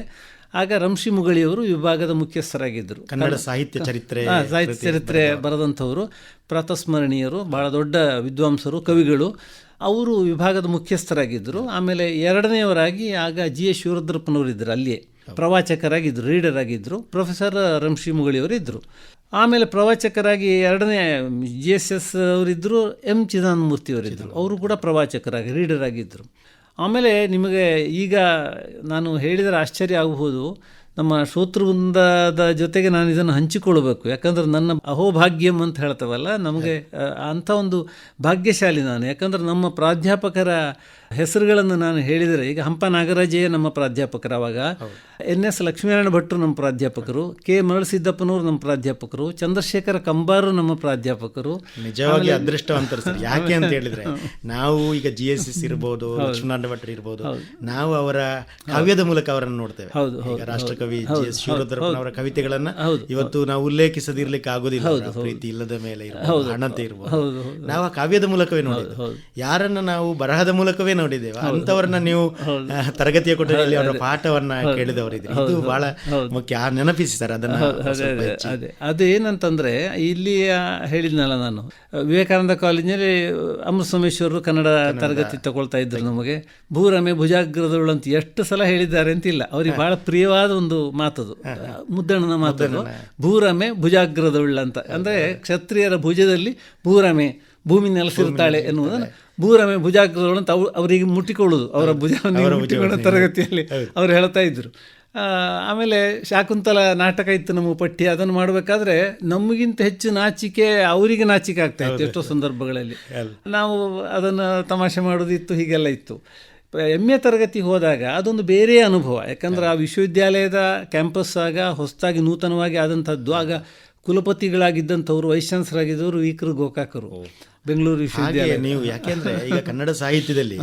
ಆಗ ರಂಶಿ ಮುಗಳಿಯವರು ವಿಭಾಗದ ಮುಖ್ಯಸ್ಥರಾಗಿದ್ದರು. ಕನ್ನಡ ಸಾಹಿತ್ಯ ಚರಿತ್ರೆ ಸಾಹಿತ್ಯ ಚರಿತ್ರೆ ಬರೆದಂಥವರು ಪ್ರಾತಸ್ಮರಣೀಯರು ಬಹಳ ದೊಡ್ಡ ವಿದ್ವಾಂಸರು ಕವಿಗಳು ಅವರು ವಿಭಾಗದ ಮುಖ್ಯಸ್ಥರಾಗಿದ್ದರು. ಆಮೇಲೆ ಎರಡನೆಯವರಾಗಿ ಆಗ ಜಿ ಎಸ್ ಶಿವರುದ್ರಪ್ಪನವರು ಇದ್ದರು ಅಲ್ಲಿಯೇ. ಪ್ರವಾಚಕರಾಗಿದ್ದರು ರೀಡರ್ ಆಗಿದ್ದರು ಪ್ರೊಫೆಸರ್ ರಂಶಿ ಮುಗಳಿಯವರು ಇದ್ದರು. ಆಮೇಲೆ ಪ್ರವಾಚಕರಾಗಿ ಎರಡನೇ ಜಿ ಎಸ್ ಎಸ್ ಅವರಿದ್ದರು ಎಂ ಚಿದಾನಮೂರ್ತಿಯವರಿದ್ದರು ಅವರು ಕೂಡ ಪ್ರವಾಚಕರಾಗಿ ರೀಡರ್ ಆಗಿದ್ದರು ಆಮೇಲೆ ನಿಮಗೆ ಈಗ ನಾನು ಹೇಳಿದರೆ ಆಶ್ಚರ್ಯ ಆಗಬಹುದು. ನಮ್ಮ ಶ್ರೋತೃವೃಂದದ ಜೊತೆಗೆ ನಾನು ಇದನ್ನು ಹಂಚಿಕೊಳ್ಳಬೇಕು. ಯಾಕಂದ್ರೆ ನನ್ನ ಅಹೋಭಾಗ್ಯಂ ಅಂತ ಹೇಳ್ತವಲ್ಲ, ನಮಗೆ ಅಂಥ ಒಂದು ಭಾಗ್ಯಶಾಲಿ ನಾನು. ಯಾಕಂದ್ರೆ ನಮ್ಮ ಪ್ರಾಧ್ಯಾಪಕರ ಹೆಸರುಗಳನ್ನು ನಾನು ಹೇಳಿದರೆ ಈಗ ಹಂಪ ನಾಗರಾಜಯ್ಯ ನಮ್ಮ ಪ್ರಾಧ್ಯಾಪಕರು ಅವಾಗ ಎನ್ ಎಸ್ ಲಕ್ಷ್ಮೀನಾರಾಯಣ ಭಟ್ರು ನಮ್ಮ ಪ್ರಾಧ್ಯಾಪಕರು ಕೆ ಮರಳಸಿದ್ದಪ್ಪನವರು ನಮ್ಮ ಪ್ರಾಧ್ಯಾಪಕರು ಚಂದ್ರಶೇಖರ ಕಂಬಾರು ನಮ್ಮ ಪ್ರಾಧ್ಯಾಪಕರು. ನಿಜವಾಗಿ ಸರ್. ಯಾಕೆ ಅಂತ ಹೇಳಿದ್ರೆ ನಾವು ಈಗ ಜಿ ಎಸ್ ಎಸ್ ಇರ್ಬೋದು ಲಕ್ಷ್ಮೀನಾರಾಯಣ ಭಟ್ರು ಇರ್ಬೋದು ನಾವು ಅವರ ಕಾವ್ಯದ ಮೂಲಕ ಅವರನ್ನು ನೋಡ್ತೇವೆ. ಹೌದು, ಈಗ ರಾಷ್ಟ್ರಕವಿ ಅವರ ಎಸ್ ಕವಿತೆಗಳನ್ನ ಇವತ್ತು ನಾವು ಉಲ್ಲೇಖಿಸದಿರ್ಲಿಕ್ಕೆ ಆಗೋದಿಲ್ಲ. ಪ್ರೀತಿ ಇಲ್ಲದ ಮೇಲೆ ಇರ್ಬೋದು ಹಣತೆ ಇರ್ಬೋದು. ನಾವು ಆ ಕಾವ್ಯದ ಮೂಲಕವೇ ನೋಡೋದು ಯಾರನ್ನ ನಾವು ಬರಹದ ಮೂಲಕವೇ ನೋಡಿದ್ದೇವೆ. ಅಂತವರನ್ನ ನೀವು ತರಗತಿಯ ಕೊಠಡಿಯಲ್ಲಿ ಅವರ ಪಾಠವನ್ನ ಕೇಳಿದವರಿದ್ರಿ. ಇದು ಬಹಳ ಮುಖ್ಯ. ನೆನಪಿಸಿ ಸರ್ ಅದನ್ನ ಅದೇ ಏನಂತಂದ್ರೆ ಇಲ್ಲಿ ಹೇಳಿದ್ನಲ್ಲ ನಾನು. ವಿವೇಕಾನಂದ ಕಾಲೇಜಿನಲ್ಲಿ ಅಮೃತ ಸೋಮೇಶ್ವರರು ಕನ್ನಡ ತರಗತಿ ತಗೊಳ್ತಾ ಇದ್ರು ನಮಗೆ. ಭೂರಮೆ ಭುಜಾಗ್ರದಳು ಅಂತ ಎಷ್ಟು ಸಲ ಹೇಳಿದ್ದಾರೆ ಅಂತಿಲ್ಲ. ಅವ್ರಿಗೆ ಬಹಳ ಪ್ರಿಯವಾದ ಒಂದು ಮಾತದು. ಮುದ್ದಣ್ಣನ ಮಾತದು. ಭೂರಮೆ ಭುಜಾಗ್ರದಳು ಅಂತ. ಅಂದ್ರೆ ಕ್ಷತ್ರಿಯರ ಭುಜದಲ್ಲಿ ಭೂರಮೆ ಭೂಮಿ ನೆಲೆಸಿರ್ತಾಳೆ ಎನ್ನುವುದನ್ನು ಭೂರಮೆ ಭುಜಾಗ್ರದಳು ಅಂತ ಅವ್ರು ಅವರಿಗೆ ಮುಟ್ಟಿಕೊಳ್ಳುವುದು. ಅವರ ಭುಜವನ್ನು ಮುಟ್ಟಿಕೊಳ್ಳೋ ತರಗತಿಯಲ್ಲಿ ಅವರು ಹೇಳ್ತಾ ಇದ್ರು. ಆ, ಆಮೇಲೆ ಶಾಕುಂತಲ ನಾಟಕ ಇತ್ತು ನಮ್ಮ ಪಠ್ಯ. ಅದನ್ನು ಮಾಡಬೇಕಾದ್ರೆ ನಮಗಿಂತ ಹೆಚ್ಚು ನಾಚಿಕೆ ಅವರಿಗೆ ನಾಚಿಕೆ ಆಗ್ತಾ ಇತ್ತು ಎಷ್ಟೋ ಸಂದರ್ಭಗಳಲ್ಲಿ. ನಾವು ಅದನ್ನು ತಮಾಷೆ ಮಾಡೋದಿತ್ತು ಹೀಗೆಲ್ಲ ಇತ್ತು. ಎಂ ಎ ತರಗತಿಗೆ ಹೋದಾಗ ಅದೊಂದು ಬೇರೆ ಅನುಭವ. ಯಾಕಂದ್ರೆ ಆ ವಿಶ್ವವಿದ್ಯಾಲಯದ ಕ್ಯಾಂಪಸ್ ಆಗ ಹೊಸದಾಗಿ ನೂತನವಾಗಿ ಆದಂಥದ್ದು. ಆಗ ಕುಲಪತಿಗಳಾಗಿದ್ದಂಥವ್ರು ವೈಸ್ ಚಾನ್ಸಲರ್ ವೀಕರು ಗೋಕಾಕರು ಬೆಂಗಳೂರು ವಿಶ್ವವಿದ್ಯಾಲಯ. ನೀವು ಯಾಕೆಂದ್ರೆ ಈಗ ಕನ್ನಡ ಸಾಹಿತ್ಯದಲ್ಲಿ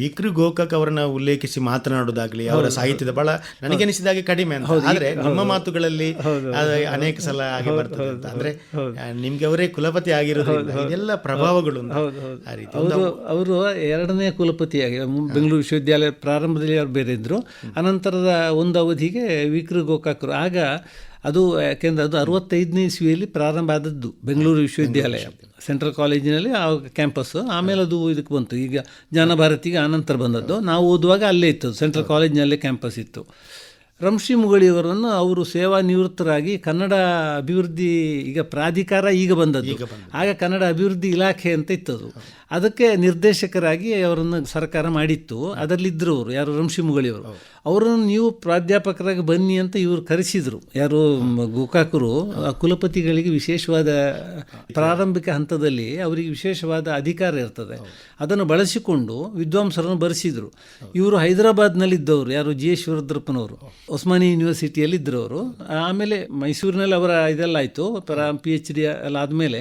ವಿಕ್ರಿ ಗೋಕಾಕ್ ಅವರನ್ನ ಉಲ್ಲೇಖಿಸಿ ಮಾತನಾಡೋದಾಗ್ಲಿ ಅವರ ಸಾಹಿತ್ಯದ ಬಹಳ ನನಗೆ ಅನಿಸಿದಾಗೆ ಕಡಿಮೆ ಅಂತ. ಆದ್ರೆ ನಮ್ಮ ಮಾತುಗಳಲ್ಲಿ ಅನೇಕ ಸಲ ಆಗಿ ಬರ್ತದೆ ಅಂತ. ಅಂದ್ರೆ ನಿಮ್ಗೆ ಅವರೇ ಕುಲಪತಿ ಆಗಿರೋದ್ರಿಂದ ಇದೆಲ್ಲ ಪ್ರಭಾವಗಳು ಅವರು ಎರಡನೇ ಕುಲಪತಿ ಆಗಿ ಬೆಂಗಳೂರು ವಿಶ್ವವಿದ್ಯಾಲಯ ಪ್ರಾರಂಭದಲ್ಲಿ ಅವ್ರು ಬೇರೆ ಇದ್ರು. ಅನಂತರದ ಒಂದು ಅವಧಿಗೆ ವಿಕ್ರಿ ಗೋಕಾಕರು. ಆಗ ಅದು ಯಾಕೆಂದರೆ ಅದು ಅರವತ್ತೈದನೇ ಇಸ್ವಿಯಲ್ಲಿ ಪ್ರಾರಂಭ ಆದದ್ದು ಬೆಂಗಳೂರು ವಿಶ್ವವಿದ್ಯಾಲಯ. ಸೆಂಟ್ರಲ್ ಕಾಲೇಜಿನಲ್ಲಿ ಆ ಕ್ಯಾಂಪಸ್ಸು ಆಮೇಲೆ ಅದು ಇದಕ್ಕೆ ಬಂತು. ಈಗ ಜ್ಞಾನಭಾರತಿಗೆ ಆನಂತರ ಬಂದದ್ದು. ನಾವು ಓದುವಾಗ ಅಲ್ಲೇ ಇತ್ತು ಸೆಂಟ್ರಲ್ ಕಾಲೇಜಿನಲ್ಲೇ ಕ್ಯಾಂಪಸ್ ಇತ್ತು. ರಂಶಿ ಮುಗಳಿಯವರನ್ನು ಅವರು ಸೇವಾ ನಿವೃತ್ತರಾಗಿ ಕನ್ನಡ ಅಭಿವೃದ್ಧಿ ಈಗ ಪ್ರಾಧಿಕಾರ ಈಗ ಬಂದದ್ದು. ಆಗ ಕನ್ನಡ ಅಭಿವೃದ್ಧಿ ಇಲಾಖೆ ಅಂತ ಇತ್ತದು. ಅದಕ್ಕೆ ನಿರ್ದೇಶಕರಾಗಿ ಅವರನ್ನು ಸರ್ಕಾರ ಮಾಡಿತ್ತು. ಅದರಲ್ಲಿದ್ದರು ಅವರು ಯಾರು ರಂಶಿ ಮುಗಳಿಯವರು. ಅವರನ್ನು ನೀವು ಪ್ರಾಧ್ಯಾಪಕರಾಗಿ ಬನ್ನಿ ಅಂತ ಇವರು ಕರೆಸಿದರು. ಯಾರು ಗೋಕಾಕರು ಆ ಕುಲಪತಿಗಳಿಗೆ ವಿಶೇಷವಾದ ಪ್ರಾರಂಭಿಕ ಹಂತದಲ್ಲಿ ಅವರಿಗೆ ವಿಶೇಷವಾದ ಅಧಿಕಾರ ಇರ್ತದೆ. ಅದನ್ನು ಬಳಸಿಕೊಂಡು ವಿದ್ವಾಂಸರನ್ನು ಬರೆಸಿದರು. ಇವರು ಹೈದರಾಬಾದ್ನಲ್ಲಿದ್ದವರು ಯಾರು ಜಿ ಎಸ್ ಶಿವರುದ್ರಪ್ಪನವರು. ಒಸ್ಮಾನಿ ಯೂನಿವರ್ಸಿಟಿಯಲ್ಲಿ ಇದ್ದರು ಅವರು ಆಮೇಲೆ ಮೈಸೂರಿನಲ್ಲಿ ಅವರ ಇದೆಲ್ಲ ಆಯಿತು. ಪಿ ಎಚ್ ಡಿ ಎಲ್ಲ ಆದಮೇಲೆ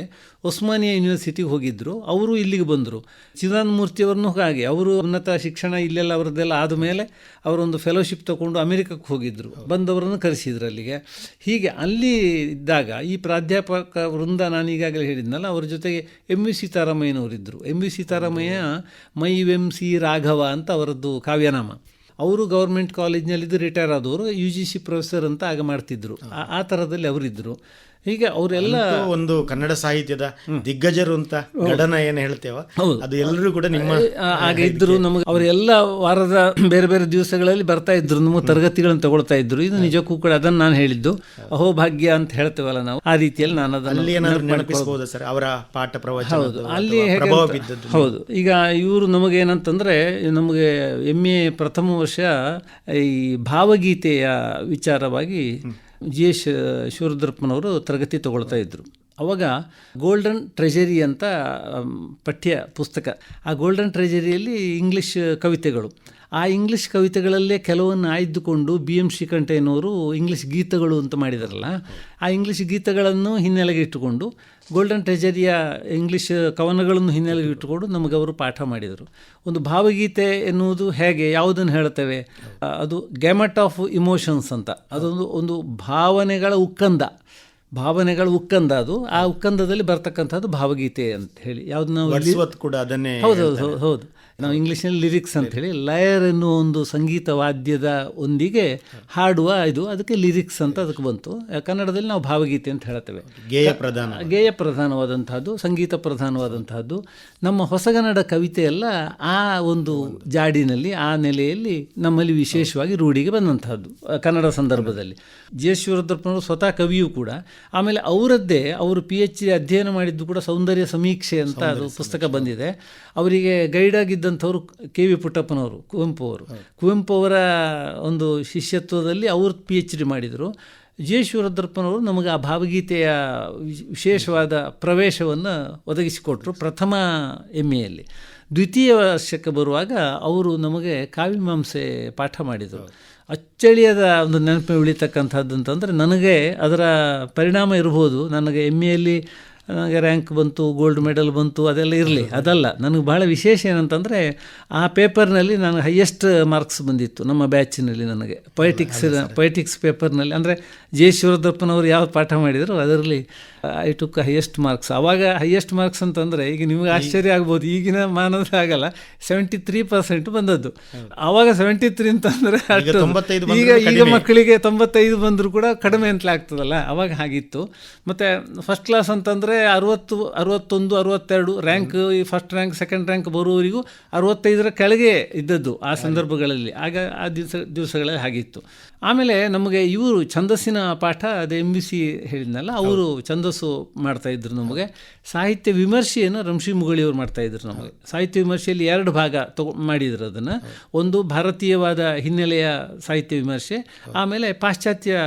ಒಸ್ಮಾನಿಯಾ ಯೂನಿವರ್ಸಿಟಿಗೆ ಹೋಗಿದ್ದರು ಅವರು ಇಲ್ಲಿಗೆ ಬಂದರು. ಚಿದಾನಮೂರ್ತಿಯವ್ರನ್ನೂ ಹಾಗೆ, ಅವರು ಉನ್ನತ ಶಿಕ್ಷಣ ಇಲ್ಲೆಲ್ಲ ಅವರದ್ದೆಲ್ಲ ಆದಮೇಲೆ ಅವರೊಂದು ಫೆಲೋಶಿಪ್ ತಗೊಂಡು ಅಮೆರಿಕಕ್ಕೆ ಹೋಗಿದ್ದರು ಬಂದವರನ್ನು ಕರೆಸಿದ್ರು ಅಲ್ಲಿಗೆ. ಹೀಗೆ ಅಲ್ಲಿ ಇದ್ದಾಗ ಈ ಪ್ರಾಧ್ಯಾಪಕ ವೃಂದ ನಾನು ಈಗಾಗಲೇ ಹೇಳಿದ್ನಲ್ಲ, ಅವ್ರ ಜೊತೆಗೆ ಎಂ ವಿ ಸೀತಾರಾಮಯ್ಯನವರಿದ್ದರು ಎಂ ವಿ ಸೀತಾರಾಮಯ್ಯ, ಮೈ ಎಂ ಸಿ ರಾಘವ ಅಂತ ಅವರದ್ದು ಕಾವ್ಯನಾಮ. ಅವರು ಗೌರ್ಮೆಂಟ್ ಕಾಲೇಜ್ನಲ್ಲಿದ್ದು ರಿಟೈರ್ ಆದವರು, ಯು ಜಿ ಸಿ ಪ್ರೊಫೆಸರ್ ಅಂತ ಆಗ ಮಾಡ್ತಿದ್ರು. ಆ ಥರದಲ್ಲಿ ಅವರಿದ್ದರು ಹೀಗೆ ಅವರೆಲ್ಲ ಒಂದು ಕನ್ನಡ ಸಾಹಿತ್ಯದ ದಿಗ್ಗಜರು ಅಂತ ಗಡನ ಏನು ಹೇಳ್ತೇವ ಅದು ಎಲ್ಲರೂ ಕೂಡ ನಿಮ್ಮ ಹಾಗೆ ಆಗ ಇದ್ರು ನಮಗೆ ಅವರೆಲ್ಲ ವಾರದ ಬೇರೆ ಬೇರೆ ದಿವಸಗಳಲ್ಲಿ ಬರ್ತಾ ಇದ್ರು ನಮ್ಮ ತರಗತಿಗಳನ್ನು ತಗೊಳ್ತಾ ಇದ್ರು. ಇದು ನಿಜಕ್ಕೂ ಕೂಡ ಅದನ್ನು ನಾನು ಹೇಳಿದ್ದು. ಅಹೋಭಾಗ್ಯ ಅಂತ ಹೇಳ್ತೇವಲ್ಲ ನಾವು. ಆ ರೀತಿಯಲ್ಲಿ ನಾನು ಅದನ್ನು ಅಲ್ಲಿ ಸರ್? ಅವರ ಪಾಠ ಪ್ರವಚನ ಅಲ್ಲಿ ಅಂತ- ಬಿದ್ದದ್ದು? ಹೌದು. ಈಗ ಇವರು ನಮಗೆ ಏನಂತಂದ್ರೆ ನಮಗೆ ಎಂ ಎ ಪ್ರಥಮ ವರ್ಷ ಈ ಭಾವಗೀತೆಯ ವಿಚಾರವಾಗಿ ಜಿ ಎಸ್ ಶಿವರುದ್ರಪ್ಪನವರು ತರಗತಿ ತಗೊಳ್ತಾ ಇದ್ದರು ಅವಾಗ ಗೋಲ್ಡನ್ ಟ್ರೆಜರಿ ಅಂತ ಪಠ್ಯ ಪುಸ್ತಕ, ಆ ಗೋಲ್ಡನ್ ಟ್ರೆಜರಿಯಲ್ಲಿ ಇಂಗ್ಲೀಷ್ ಕವಿತೆಗಳು. ಆ ಇಂಗ್ಲೀಷ್ ಕವಿತೆಗಳಲ್ಲೇ ಕೆಲವನ್ನು ಆಯ್ದುಕೊಂಡು ಬಿ ಎಂ ಶ್ರೀಕಂಠಯ್ಯನವರು ಇಂಗ್ಲಿಷ್ ಗೀತಗಳು ಅಂತ ಮಾಡಿದಾರಲ್ಲ, ಆ ಇಂಗ್ಲೀಷ್ ಗೀತಗಳನ್ನು ಹಿನ್ನೆಲೆಗೆ ಇಟ್ಟುಕೊಂಡು ಗೋಲ್ಡನ್ ಟ್ರೆಜರಿಯ ಇಂಗ್ಲೀಷ್ ಕವನಗಳನ್ನು ಹಿನ್ನೆಲೆ ಇಟ್ಟುಕೊಂಡು ನಮಗೆ ಅವರು ಪಾಠ ಮಾಡಿದರು. ಒಂದು ಭಾವಗೀತೆ ಎನ್ನುವುದು ಹೇಗೆ, ಯಾವುದನ್ನು ಹೇಳ್ತೇವೆ ಅದು ಗ್ಯಾಮಟ್ ಆಫ್ ಇಮೋಷನ್ಸ್ ಅಂತ. ಅದೊಂದು, ಒಂದು ಭಾವನೆಗಳ ಉಕ್ಕಂದ. ಭಾವನೆಗಳ ಉಕ್ಕಂದ ಅದು ಆ ಉಕ್ಕಂದದಲ್ಲಿ ಬರ್ತಕ್ಕಂಥದ್ದು ಭಾವಗೀತೆ ಅಂತ ಹೇಳಿ. ಯಾವ್ದು ನಾವು ಕೂಡ ಅದನ್ನೇ ಹೌದು ಹೌದು ಹೌದು ಹೌದು. ನಾವು ಇಂಗ್ಲೀಷ್ನಲ್ಲಿ ಲಿರಿಕ್ಸ್ ಅಂತ ಹೇಳಿ ಲಯರ್ ಎನ್ನುವ ಒಂದು ಸಂಗೀತ ವಾದ್ಯದ ಒಂದಿಗೆ ಹಾಡುವ ಇದು ಅದಕ್ಕೆ ಲಿರಿಕ್ಸ್ ಅಂತ ಅದಕ್ಕೆ ಬಂತು. ಕನ್ನಡದಲ್ಲಿ ನಾವು ಭಾವಗೀತೆ ಅಂತ ಹೇಳ್ತೇವೆ ಗೇಯ ಪ್ರಧಾನ ಗೇಯ ಪ್ರಧಾನವಾದಂತಹದ್ದು ಸಂಗೀತ ಪ್ರಧಾನವಾದಂತಹದ್ದು. ನಮ್ಮ ಹೊಸಗನ್ನಡ ಕವಿತೆ ಎಲ್ಲ ಆ ಒಂದು ಜಾಡಿನಲ್ಲಿ ಆ ನೆಲೆಯಲ್ಲಿ ನಮ್ಮಲ್ಲಿ ವಿಶೇಷವಾಗಿ ರೂಢಿಗೆ ಬಂದಂತಹದ್ದು ಕನ್ನಡ ಸಂದರ್ಭದಲ್ಲಿ. ಜಿ ಎಸ್ ಶಿವರುದ್ರಪ್ಪನವರು ಸ್ವತಃ ಕವಿಯೂ ಕೂಡ ಆಮೇಲೆ ಅವರದ್ದೇ ಅವರು ಪಿ ಎಚ್ ಡಿ ಅಧ್ಯಯನ ಮಾಡಿದ್ದು ಕೂಡ ಸೌಂದರ್ಯ ಸಮೀಕ್ಷೆ ಅಂತ ಅದು ಪುಸ್ತಕ ಬಂದಿದೆ. ಅವರಿಗೆ ಗೈಡ್ ಆಗಿದ್ದಂಥವ್ರು ಕೆ ವಿ ಪುಟ್ಟಪ್ಪನವರು ಕುವೆಂಪು ಅವರು. ಕುವೆಂಪು ಅವರ ಒಂದು ಶಿಷ್ಯತ್ವದಲ್ಲಿ ಅವರು ಪಿ ಎಚ್ ಡಿ ಮಾಡಿದರು. ಜೆ ಶಿವರುದ್ರಪ್ಪನವರು ನಮಗೆ ಆ ಭಾವಗೀತೆಯ ವಿಶ್- ವಿಶೇಷವಾದ ಪ್ರವೇಶವನ್ನು ಒದಗಿಸಿಕೊಟ್ರು ಪ್ರಥಮ ಎಂ ಎಯಲ್ಲಿ ದ್ವಿತೀಯ ವರ್ಷಕ್ಕೆ ಬರುವಾಗ ಅವರು ನಮಗೆ ಕಾವ್ಯಮಾಂಸೆ ಪಾಠ ಮಾಡಿದರು. ಅಚ್ಚಳಿಯದ ಒಂದು ನೆನಪು ಉಳಿತಕ್ಕಂಥದ್ದು ಅಂತಂದರೆ ನನಗೆ ಅದರ ಪರಿಣಾಮ ಇರ್ಬೋದು ನನಗೆ ಎಂ ಎಲ್ಲಿ ನನಗೆ ರ್ಯಾಂಕ್ ಬಂತು ಗೋಲ್ಡ್ ಮೆಡಲ್ ಬಂತು ಅದೆಲ್ಲ ಇರಲಿ. ಅದಲ್ಲ. ನನಗೆ ಭಾಳ ವಿಶೇಷ ಏನಂತಂದರೆ ಆ ಪೇಪರ್ನಲ್ಲಿ ನನಗೆ ಹೈಯೆಸ್ಟ್ ಮಾರ್ಕ್ಸ್ ಬಂದಿತ್ತು ನಮ್ಮ ಬ್ಯಾಚಿನಲ್ಲಿ ನನಗೆ. ಪೊಯಿಟಿಕ್ಸ್ ಪೊಯಿಟಿಕ್ಸ್ ಪೇಪರ್ನಲ್ಲಿ ಅಂದರೆ ಜೆ ಶಿವರುದ್ರಪ್ಪನವರು ಯಾವ ಪಾಠ ಮಾಡಿದರು ಅದರಲ್ಲಿ ಐ ಟುಕ್ ಹೈಯೆಸ್ಟ್ ಮಾರ್ಕ್ಸ್ ಅವಾಗ ಹೈಯೆಸ್ಟ್ ಮಾರ್ಕ್ಸ್ ಅಂತಂದರೆ ಈಗ ನಿಮಗೆ ಆಶ್ಚರ್ಯ ಆಗ್ಬೋದು. ಈಗಿನ ಮಾನದ ಆಗಲ್ಲ ಸೆವೆಂಟಿ ತ್ರೀ ಪರ್ಸೆಂಟ್ ಬಂದದ್ದು. ಆವಾಗ ಸೆವೆಂಟಿ ತ್ರೀ ಅಂತಂದರೆ ಈಗ ಈಗ ಮಕ್ಕಳಿಗೆ ತೊಂಬತ್ತೈದು ಬಂದರೂ ಕೂಡ ಕಡಿಮೆ ಅಂತಲೇ ಆಗ್ತದಲ್ಲ ಅವಾಗ ಹಾಗಿತ್ತು. ಮತ್ತು ಫಸ್ಟ್ ಕ್ಲಾಸ್ ಅಂತಂದರೆ ಅರುವತ್ತು ಅರುವತ್ತೊಂದು ಅರುವತ್ತೆರಡು ರ್ಯಾಂಕ್ ಈ ಫಸ್ಟ್ ರ್ಯಾಂಕ್ ಸೆಕೆಂಡ್ ರ್ಯಾಂಕ್ ಬರುವವರಿಗೂ ಅರುವತ್ತೈದರ ಕೆಳಗೆ ಇದ್ದದ್ದು ಆ ಸಂದರ್ಭಗಳಲ್ಲಿ. ಆಗ ಆ ದಿವಸ ದಿವಸಗಳಲ್ಲಿ ಹಾಗಿತ್ತು. ಆಮೇಲೆ ನಮಗೆ ಇವರು ಛಂದಸ್ಸಿನ ಪಾಠ ಅದು ಎಂ ಬಿ ಸಿ ಹೇಳಿದ್ನಲ್ಲ, ಅವರು ಛಂದಸ್ಸು ಮಾಡ್ತಾಯಿದ್ರು ನಮಗೆ. ಸಾಹಿತ್ಯ ವಿಮರ್ಶೆಯನ್ನು ರಂಶಿ ಮುಗಳಿಯವರು ಮಾಡ್ತಾಯಿದ್ರು ನಮಗೆ. ಸಾಹಿತ್ಯ ವಿಮರ್ಶೆಯಲ್ಲಿ ಎರಡು ಭಾಗ ತಗೊ, ಮಾಡಿದ್ರು ಅದನ್ನು. ಒಂದು ಭಾರತೀಯವಾದ ಹಿನ್ನೆಲೆಯ ಸಾಹಿತ್ಯ ವಿಮರ್ಶೆ, ಆಮೇಲೆ ಪಾಶ್ಚಾತ್ಯ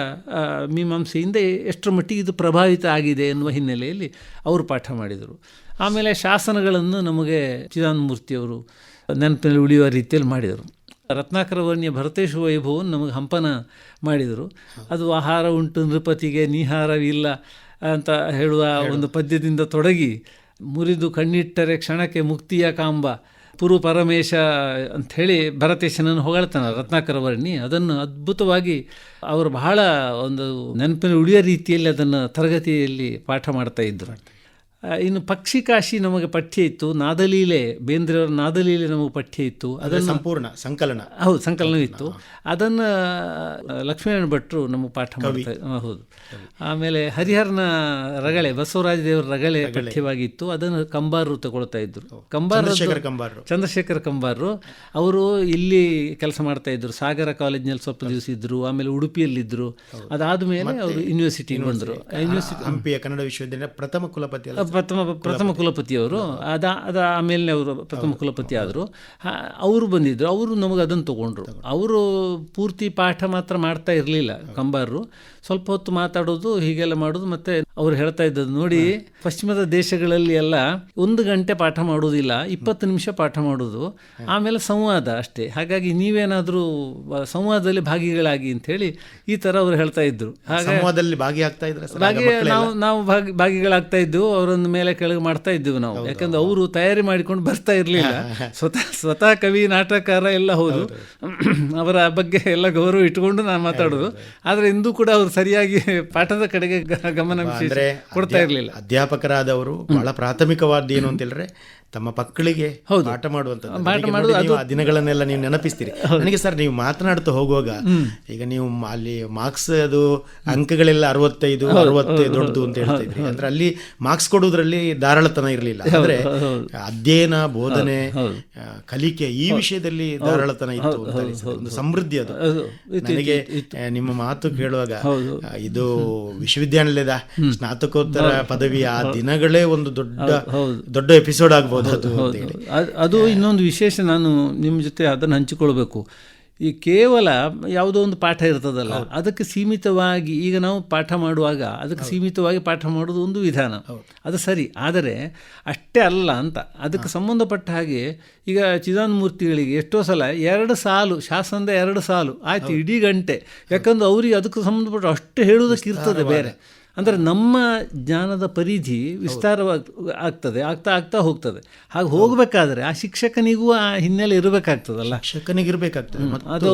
ಮೀಮಾಂಸೆಯಿಂದ ಎಷ್ಟರ ಮಟ್ಟಿಗೆ ಇದು ಪ್ರಭಾವಿತ ಆಗಿದೆ ಎನ್ನುವ ಹಿನ್ನೆಲೆಯಲ್ಲಿ ಅವರು ಪಾಠ ಮಾಡಿದರು. ಆಮೇಲೆ ಶಾಸನಗಳನ್ನು ನಮಗೆ ಚಿದಾನಂದಮೂರ್ತಿಯವರು ನೆನಪಿನಲ್ಲಿ ಉಳಿಯುವ ರೀತಿಯಲ್ಲಿ ಮಾಡಿದರು. ರತ್ನಾಕರ ವರ್ಣಿಯ ಭರತೇಶ ವೈಭವವನ್ನು ನಮಗೆ ಹಂಪನ ಮಾಡಿದರು. ಅದು ಆಹಾರ ಉಂಟು ನೃಪತಿಗೆ ನೀಹಾರವಿಲ್ಲ ಅಂತ ಹೇಳುವ ಒಂದು ಪದ್ಯದಿಂದ ತೊಡಗಿ ಮುರಿದು ಕಣ್ಣಿಟ್ಟರೆ ಕ್ಷಣಕ್ಕೆ ಮುಕ್ತಿಯ ಕಾಂಬ ಪುರು ಪರಮೇಶ ಅಂಥೇಳಿ ಭರತೇಶನನ್ನು ಹೊಗಳ್ತಾನೆ ರತ್ನಾಕರವರ್ಣಿ. ಅದನ್ನು ಅದ್ಭುತವಾಗಿ ಅವರು ಬಹಳ ಒಂದು ನೆನಪಿನ ಉಳಿಯೋ ರೀತಿಯಲ್ಲಿ ಅದನ್ನು ತರಗತಿಯಲ್ಲಿ ಪಾಠ ಮಾಡ್ತಾ ಇದ್ದರು. ಆ, ಪಕ್ಷಿ ಪಕ್ಷಿಕಾಶಿ ನಮಗೆ ಪಠ್ಯ ಇತ್ತು. ನಾದಲೀಲೆ ಬೇಂದ್ರೆಯವರ ನಾದಲೀಲೆ ನಮಗೆ ಪಠ್ಯ ಇತ್ತು. ಅದರ ಸಂಪೂರ್ಣ ಸಂಕಲನ. ಹೌದು ಸಂಕಲನ ಇತ್ತು. ಅದನ್ನು ಲಕ್ಷ್ಮೀನಾರಾಯಣ ಭಟ್ರು ನಮಗೆ ಪಾಠ ಮಾಡ್ತಾ ಹೌದು. ಆಮೇಲೆ ಹರಿಹರನ ರಗಳೆ ಬಸವರಾಜ ದೇವರ ರಗಳೆ. ಪಠ್ಯವಾಗಿತ್ತು. ಅದನ್ನು ಕಂಬಾರರು ತಗೊಳ್ತಾ ಇದ್ರು. ಕಂಬಾರ ಚಂದ್ರಶೇಖರ ಕಂಬಾರರು. ಚಂದ್ರಶೇಖರ್ ಕಂಬಾರರು. ಅವರು ಇಲ್ಲಿ ಕೆಲಸ ಮಾಡ್ತಾ ಇದ್ರು. ಸಾಗರ ಕಾಲೇಜ್ನಲ್ಲಿ ಸ್ವಲ್ಪ ದಿವಸ ಇದ್ರು. ಆಮೇಲೆ ಉಡುಪಿಯಲ್ಲಿದ್ದರು ಅದಾದ ಮೇಲೆ ಅವರು ಯೂನಿವರ್ಸಿಟಿಗೆ ಬಂದರು. ಯೂನಿವರ್ಸಿಟಿ ಹಂಪಿಯ ಕನ್ನಡ ವಿಶ್ವವಿದ್ಯಾಲಯ ಪ್ರಥಮ ಕುಲಪತಿ ಪ್ರಥಮ ಪ್ರಥಮ ಕುಲಪತಿಯವರು ಅದ ಅದ ಆಮೇಲೆ ಅವರು ಪ್ರಥಮ ಕುಲಪತಿ ಆದರು ಅವರು ಬಂದಿದ್ದರು ಅವರು ನಮಗೆ ಅದನ್ನು ತಗೊಂಡ್ರು. ಅವರು ಪೂರ್ತಿ ಪಾಠ ಮಾತ್ರ ಮಾಡ್ತಾ ಇರಲಿಲ್ಲ ಕಂಬಾರರು. ಸ್ವಲ್ಪ ಹೊತ್ತು ಮಾತಾಡೋದು ಹೀಗೆಲ್ಲ ಮಾಡೋದು ಮತ್ತೆ ಅವ್ರು ಹೇಳ್ತಾ ಇದ್ದದ್ದು ನೋಡಿ ಪಶ್ಚಿಮದ ದೇಶಗಳಲ್ಲಿ ಎಲ್ಲ ಒಂದು ಗಂಟೆ ಪಾಠ ಮಾಡೋದಿಲ್ಲ ಇಪ್ಪತ್ತು ನಿಮಿಷ ಪಾಠ ಮಾಡೋದು ಆಮೇಲೆ ಸಂವಾದ ಅಷ್ಟೇ. ಹಾಗಾಗಿ ನೀವೇನಾದರೂ ಸಂವಾದದಲ್ಲಿ ಭಾಗಿಗಳಾಗಿ ಅಂತ ಹೇಳಿ ಈ ಥರ ಅವ್ರು ಹೇಳ್ತಾ ಇದ್ರು. ಹಾಗೆ ಸಂವಾದದಲ್ಲಿ ಭಾಗಿಯಾಗ್ತಾ ಇದ್ರೆ ನಾವು ನಾವು ಭಾಗಿ ಭಾಗಿಗಳಾಗ್ತಾ ಇದ್ವು ಅವರನ್ನು ಮೇಲೆ ಕೆಳಗೆ ಮಾಡ್ತಾ ಇದ್ದೆವು ನಾವು. ಯಾಕಂದ್ರೆ ಅವರು ತಯಾರಿ ಮಾಡಿಕೊಂಡು ಬರ್ತಾ ಇರಲಿಲ್ಲ. ಸ್ವತಃ ಸ್ವತಃ ಕವಿ ನಾಟಕಕಾರ ಎಲ್ಲ ಹೌದು. ಅವರ ಬಗ್ಗೆ ಎಲ್ಲ ಗೌರವ ಇಟ್ಕೊಂಡು ನಾನು ಮಾತಾಡೋದು. ಆದರೆ ಇಂದು ಕೂಡ ಅವರು ಸರಿಯಾಗಿ ಪಾಠದ ಕಡೆಗೆ ಗಮನ ಕೊಡ್ತಾ ಇರಲಿಲ್ಲ. ಅಧ್ಯಾಪಕರಾದವರು ಬಹಳ ಪ್ರಾಥಮಿಕವಾದ ಏನು ಅಂತ ಹೇಳಿದ್ರೆ ತಮ್ಮ ಮಕ್ಕಳಿಗೆ ಪಾಠ ಮಾಡುವಂಥದ್ದು. ಆ ದಿನಗಳನ್ನೆಲ್ಲ ನೀವು ನೆನಪಿಸ್ತೀರಿ. ನನಗೆ ಸರ್ ನೀವು ಮಾತನಾಡ್ತಾ ಹೋಗುವಾಗ ಈಗ ನೀವು ಅಲ್ಲಿ ಮಾರ್ಕ್ಸ್ ಅದು ಅಂಕಗಳೆಲ್ಲ ಅರವತ್ತೈದು ಅರವತ್ತು ದೊಡ್ಡದು ಅಂತ ಹೇಳ್ತಾ ಇದ್ರಿ ಅಂದ್ರೆ ಅಲ್ಲಿ ಮಾರ್ಕ್ಸ್ ಕೊಡುವುದರಲ್ಲಿ ಧಾರಾಳತನ ಇರಲಿಲ್ಲ. ಅಂದ್ರೆ ಅಧ್ಯಯನ ಬೋಧನೆ ಕಲಿಕೆ ಈ ವಿಷಯದಲ್ಲಿ ಧಾರಾಳತನ ಇತ್ತು. ಒಂದು ಸಮೃದ್ಧಿ ಅದು. ಅದು ನನಗೆ ನಿಮ್ಮ ಮಾತು ಕೇಳುವಾಗ ಇದು ವಿಶ್ವವಿದ್ಯಾನಿಲಯದ ಸ್ನಾತಕೋತ್ತರ ಪದವಿ ಆ ದಿನಗಳೇ ಒಂದು ದೊಡ್ಡ ದೊಡ್ಡ ಎಪಿಸೋಡ್ ಆಗ್ಬೋದು. ಅದು- ಅದು ಇನ್ನೊಂದು ವಿಶೇಷ ನಾನು ನಿಮ್ಮ ಜೊತೆ ಅದನ್ನು ಹಂಚಿಕೊಳ್ಬೇಕು. ಈ ಕೇವಲ ಯಾವುದೋ ಒಂದು ಪಾಠ ಇರ್ತದಲ್ಲ ಅದಕ್ಕೆ ಸೀಮಿತವಾಗಿ ಈಗ ನಾವು ಪಾಠ ಮಾಡುವಾಗ ಅದಕ್ಕೆ ಸೀಮಿತವಾಗಿ ಪಾಠ ಮಾಡೋದು ಒಂದು ವಿಧಾನ. ಅದು ಸರಿ ಆದರೆ ಅಷ್ಟೇ ಅಲ್ಲ ಅಂತ. ಅದಕ್ಕೆ ಸಂಬಂಧಪಟ್ಟ ಹಾಗೆ ಈಗ ಚಿದಾನಮೂರ್ತಿಗಳಿಗೆ ಎಷ್ಟೋ ಸಲ ಎರಡು ಸಾಲು ಶಾಸನದ ಎರಡು ಸಾಲು ಆಯ್ತು ಇಡೀ ಗಂಟೆ. ಯಾಕಂದ್ರೆ ಅವ್ರಿಗೆ ಅದಕ್ಕೆ ಸಂಬಂಧಪಟ್ಟ ಅಷ್ಟು ಹೇಳುವುದಕ್ಕೆ ಇರ್ತದೆ ಬೇರೆ. ಅಂದರೆ ನಮ್ಮ ಜ್ಞಾನದ ಪರಿಧಿ ವಿಸ್ತಾರವಾಗಿ ಆಗ್ತದೆ ಆಗ್ತಾ ಆಗ್ತಾ ಹೋಗ್ತದೆ. ಹಾಗೆ ಹೋಗಬೇಕಾದ್ರೆ ಆ ಶಿಕ್ಷಕನಿಗೂ ಆ ಹಿನ್ನೆಲೆ ಇರಬೇಕಾಗ್ತದಲ್ಲ? ಶಿಕ್ಷಕನಿಗಿರ್ಬೇಕಾಗ್ತದೆ ಅದು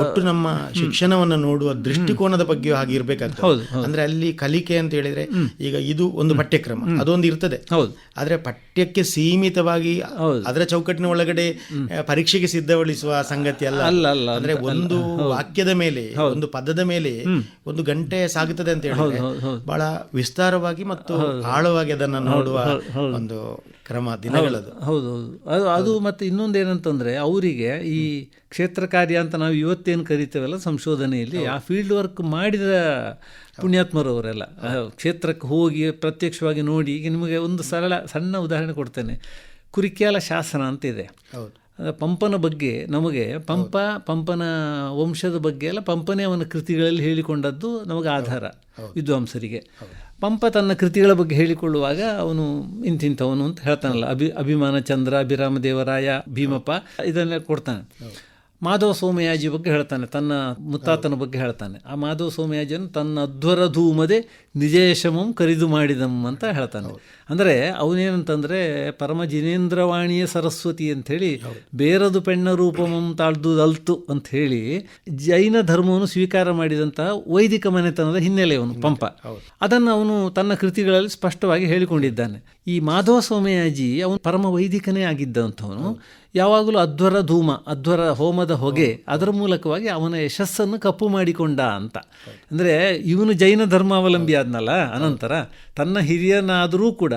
ಒಟ್ಟು ನಮ್ಮ ಶಿಕ್ಷಣವನ್ನು ನೋಡುವ ದೃಷ್ಟಿಕೋನದ ಬಗ್ಗೆ ಹಾಗೆ ಇರ್ಬೇಕಾಗ್ತದೆ. ಅಂದ್ರೆ ಅಲ್ಲಿ ಕಲಿಕೆ ಅಂತ ಹೇಳಿದ್ರೆ ಈಗ ಇದು ಒಂದು ಪಠ್ಯಕ್ರಮ ಅದೊಂದು ಇರ್ತದೆ. ಹೌದು. ಆದ್ರೆ ಪಠ್ಯಕ್ಕೆ ಸೀಮಿತವಾಗಿ ಅದರ ಚೌಕಟ್ಟಿನ ಒಳಗಡೆ ಪರೀಕ್ಷೆಗೆ ಸಿದ್ಧಗೊಳಿಸುವ ಸಂಗತಿ ಅಲ್ಲ. ಅಲ್ಲ, ಅಲ್ಲ, ಅಂದ್ರೆ ಒಂದು ವಾಕ್ಯದ ಮೇಲೆ ಒಂದು ಪದದ ಮೇಲೆ ಒಂದು ಗಂಟೆ ಸಾಗುತ್ತದೆ ಅಂತ ಹೇಳಿದ್ರೆ ಬಹಳ ವಿಸ್ತಾರವಾಗಿ ಮತ್ತು ಆಳವಾಗಿ ಅದನ್ನು ನೋಡುವ ಒಂದು ಕ್ರಮ ದಿನಗಳದು. ಹೌದು ಹೌದು. ಅದು ಅದು ಮತ್ತು ಇನ್ನೊಂದು ಏನಂತಂದರೆ ಅವರಿಗೆ ಈ ಕ್ಷೇತ್ರ ಕಾರ್ಯ ಅಂತ ನಾವು ಇವತ್ತೇನು ಕರಿತೇವಲ್ಲ ಸಂಶೋಧನೆಯಲ್ಲಿ ಆ ಫೀಲ್ಡ್ ವರ್ಕ್ ಮಾಡಿದ ಪುಣ್ಯಾತ್ಮರವರೆಲ್ಲ ಅವರೆಲ್ಲ ಕ್ಷೇತ್ರಕ್ಕೆ ಹೋಗಿ ಪ್ರತ್ಯಕ್ಷವಾಗಿ ನೋಡಿ ಈಗ ನಿಮಗೆ ಒಂದು ಸರಳ ಸಣ್ಣ ಉದಾಹರಣೆ ಕೊಡ್ತೇನೆ. ಕುರಿಕ್ಯಾಲ ಶಾಸನ ಅಂತ ಇದೆ ಹೌದು. ಪಂಪನ ಬಗ್ಗೆ ನಮಗೆ ಪಂಪ ಪಂಪನ ವಂಶದ ಬಗ್ಗೆ ಎಲ್ಲ ಪಂಪನೇ ಅವನ ಕೃತಿಗಳಲ್ಲಿ ಹೇಳಿಕೊಂಡದ್ದು ನಮಗೆ ಆಧಾರ ವಿದ್ವಾಂಸರಿಗೆ. ಪಂಪ ತನ್ನ ಕೃತಿಗಳ ಬಗ್ಗೆ ಹೇಳಿಕೊಳ್ಳುವಾಗ ಅವನು ಇಂತಿಂಥವನು ಅಂತ ಹೇಳ್ತಾನಲ್ಲ ಅಭಿ ಅಭಿಮಾನ ಚಂದ್ರ ಅಭಿರಾಮ ದೇವರಾಯ ಭೀಮಪ್ಪ ಇದನ್ನೆಲ್ಲ ಕೊಡ್ತಾನೆ. ಮಾಧವ ಸೋಮಯಾಜಿ ಬಗ್ಗೆ ಹೇಳ್ತಾನೆ, ತನ್ನ ಮುತ್ತಾತನ ಬಗ್ಗೆ ಹೇಳ್ತಾನೆ. ಆ ಮಾಧವ ಸೋಮಯಾಜಿಯನ್ನು ತನ್ನ ಅಧ್ವರ ಧೂಮದೆ ನಿಜೇಶಮಂ ಕರಿದು ಮಾಡಿದಂ ಅಂತ ಹೇಳ್ತಾನೆ. ಅಂದರೆ ಅವನೇನಂತಂದರೆ, ಪರಮ ಜಿನೇಂದ್ರವಾಣಿಯ ಸರಸ್ವತಿ ಅಂಥೇಳಿ, ಬೇರದು ಪೆಣ್ಣ ರೂಪಮಂ ತಾಳ್ದುದಲ್ತು ಅಂತ ಹೇಳಿ ಜೈನ ಧರ್ಮವನ್ನು ಸ್ವೀಕಾರ ಮಾಡಿದಂತಹ ವೈದಿಕ ಮನೆತನದ ಹಿನ್ನೆಲೆಯವನು, ಪಂಪ. ಅದನ್ನು ಅವನು ತನ್ನ ಕೃತಿಗಳಲ್ಲಿ ಸ್ಪಷ್ಟವಾಗಿ ಹೇಳಿಕೊಂಡಿದ್ದಾನೆ. ಈ ಮಾಧವ ಸೋಮಯಾಜಿ ಅವನು ಪರಮ ವೈದಿಕನೇ ಆಗಿದ್ದಂಥವನು. ಯಾವಾಗಲೂ ಅಧ್ವರ ಧೂಮ ಅಧ್ವರ ಹೋಮದ ಹೊಗೆ ಅದರ ಮೂಲಕವಾಗಿ ಅವನ ಯಶಸ್ಸನ್ನು ಕಪ್ಪು ಮಾಡಿಕೊಂಡ ಅಂತ. ಅಂದರೆ ಇವನು ಜೈನ ಧರ್ಮಾವಲಂಬಿ ಆದ್ನಲ್ಲ ಅನಂತರ ತನ್ನ ಹಿರಿಯನಾದರೂ ಕೂಡ